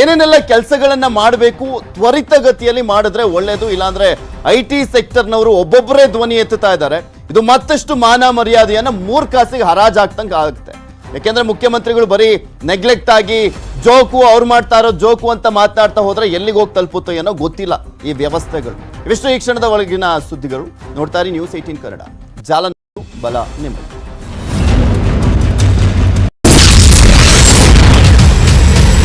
A: ಏನೇನೆಲ್ಲ ಕೆಲಸಗಳನ್ನು ಮಾಡಬೇಕು, ತ್ವರಿತಗತಿಯಲ್ಲಿ ಮಾಡಿದ್ರೆ ಒಳ್ಳೆಯದು ಇಲ್ಲಾಂದ್ರೆ ಐ ಟಿ ಸೆಕ್ಟರ್ನವರು ಒಬ್ಬೊಬ್ಬರೇ ಧ್ವನಿ ಎತ್ತುತ್ತಾ ಇದ್ದಾರೆ. ಇದು ಮತ್ತಷ್ಟು ಮಾನ ಮರ್ಯಾದೆಯನ್ನ ಮೂರ್ ಕಾಸಿಗೆ ಹರಾಜಾಗ್ತಂಗೆ ಆಗುತ್ತೆ. ಯಾಕೆಂದ್ರೆ ಮುಖ್ಯಮಂತ್ರಿಗಳು ಬರೀ ನೆಗ್ಲೆಕ್ಟ್ ಆಗಿ ಜೋಕು ಅವ್ರು ಮಾಡ್ತಾ ಇರೋ ಜೋಕು ಅಂತ ಮಾತಾಡ್ತಾ ಹೋದ್ರೆ ಎಲ್ಲಿಗೆ ಹೋಗಿ ತಲುಪುತ್ತೋ ಏನೋ ಗೊತ್ತಿಲ್ಲ ಈ ವ್ಯವಸ್ಥೆಗಳು. ಇವಿಷ್ಟು ಈ ಕ್ಷಣದ ಒಳಗಿನ ಸುದ್ದಿಗಳು. ನೋಡ್ತಾರೆ ನ್ಯೂಸ್ ಏಟೀನ್ ಕನ್ನಡ. ಜಾಲ ಬಲ ನಿಮ್ಮದು.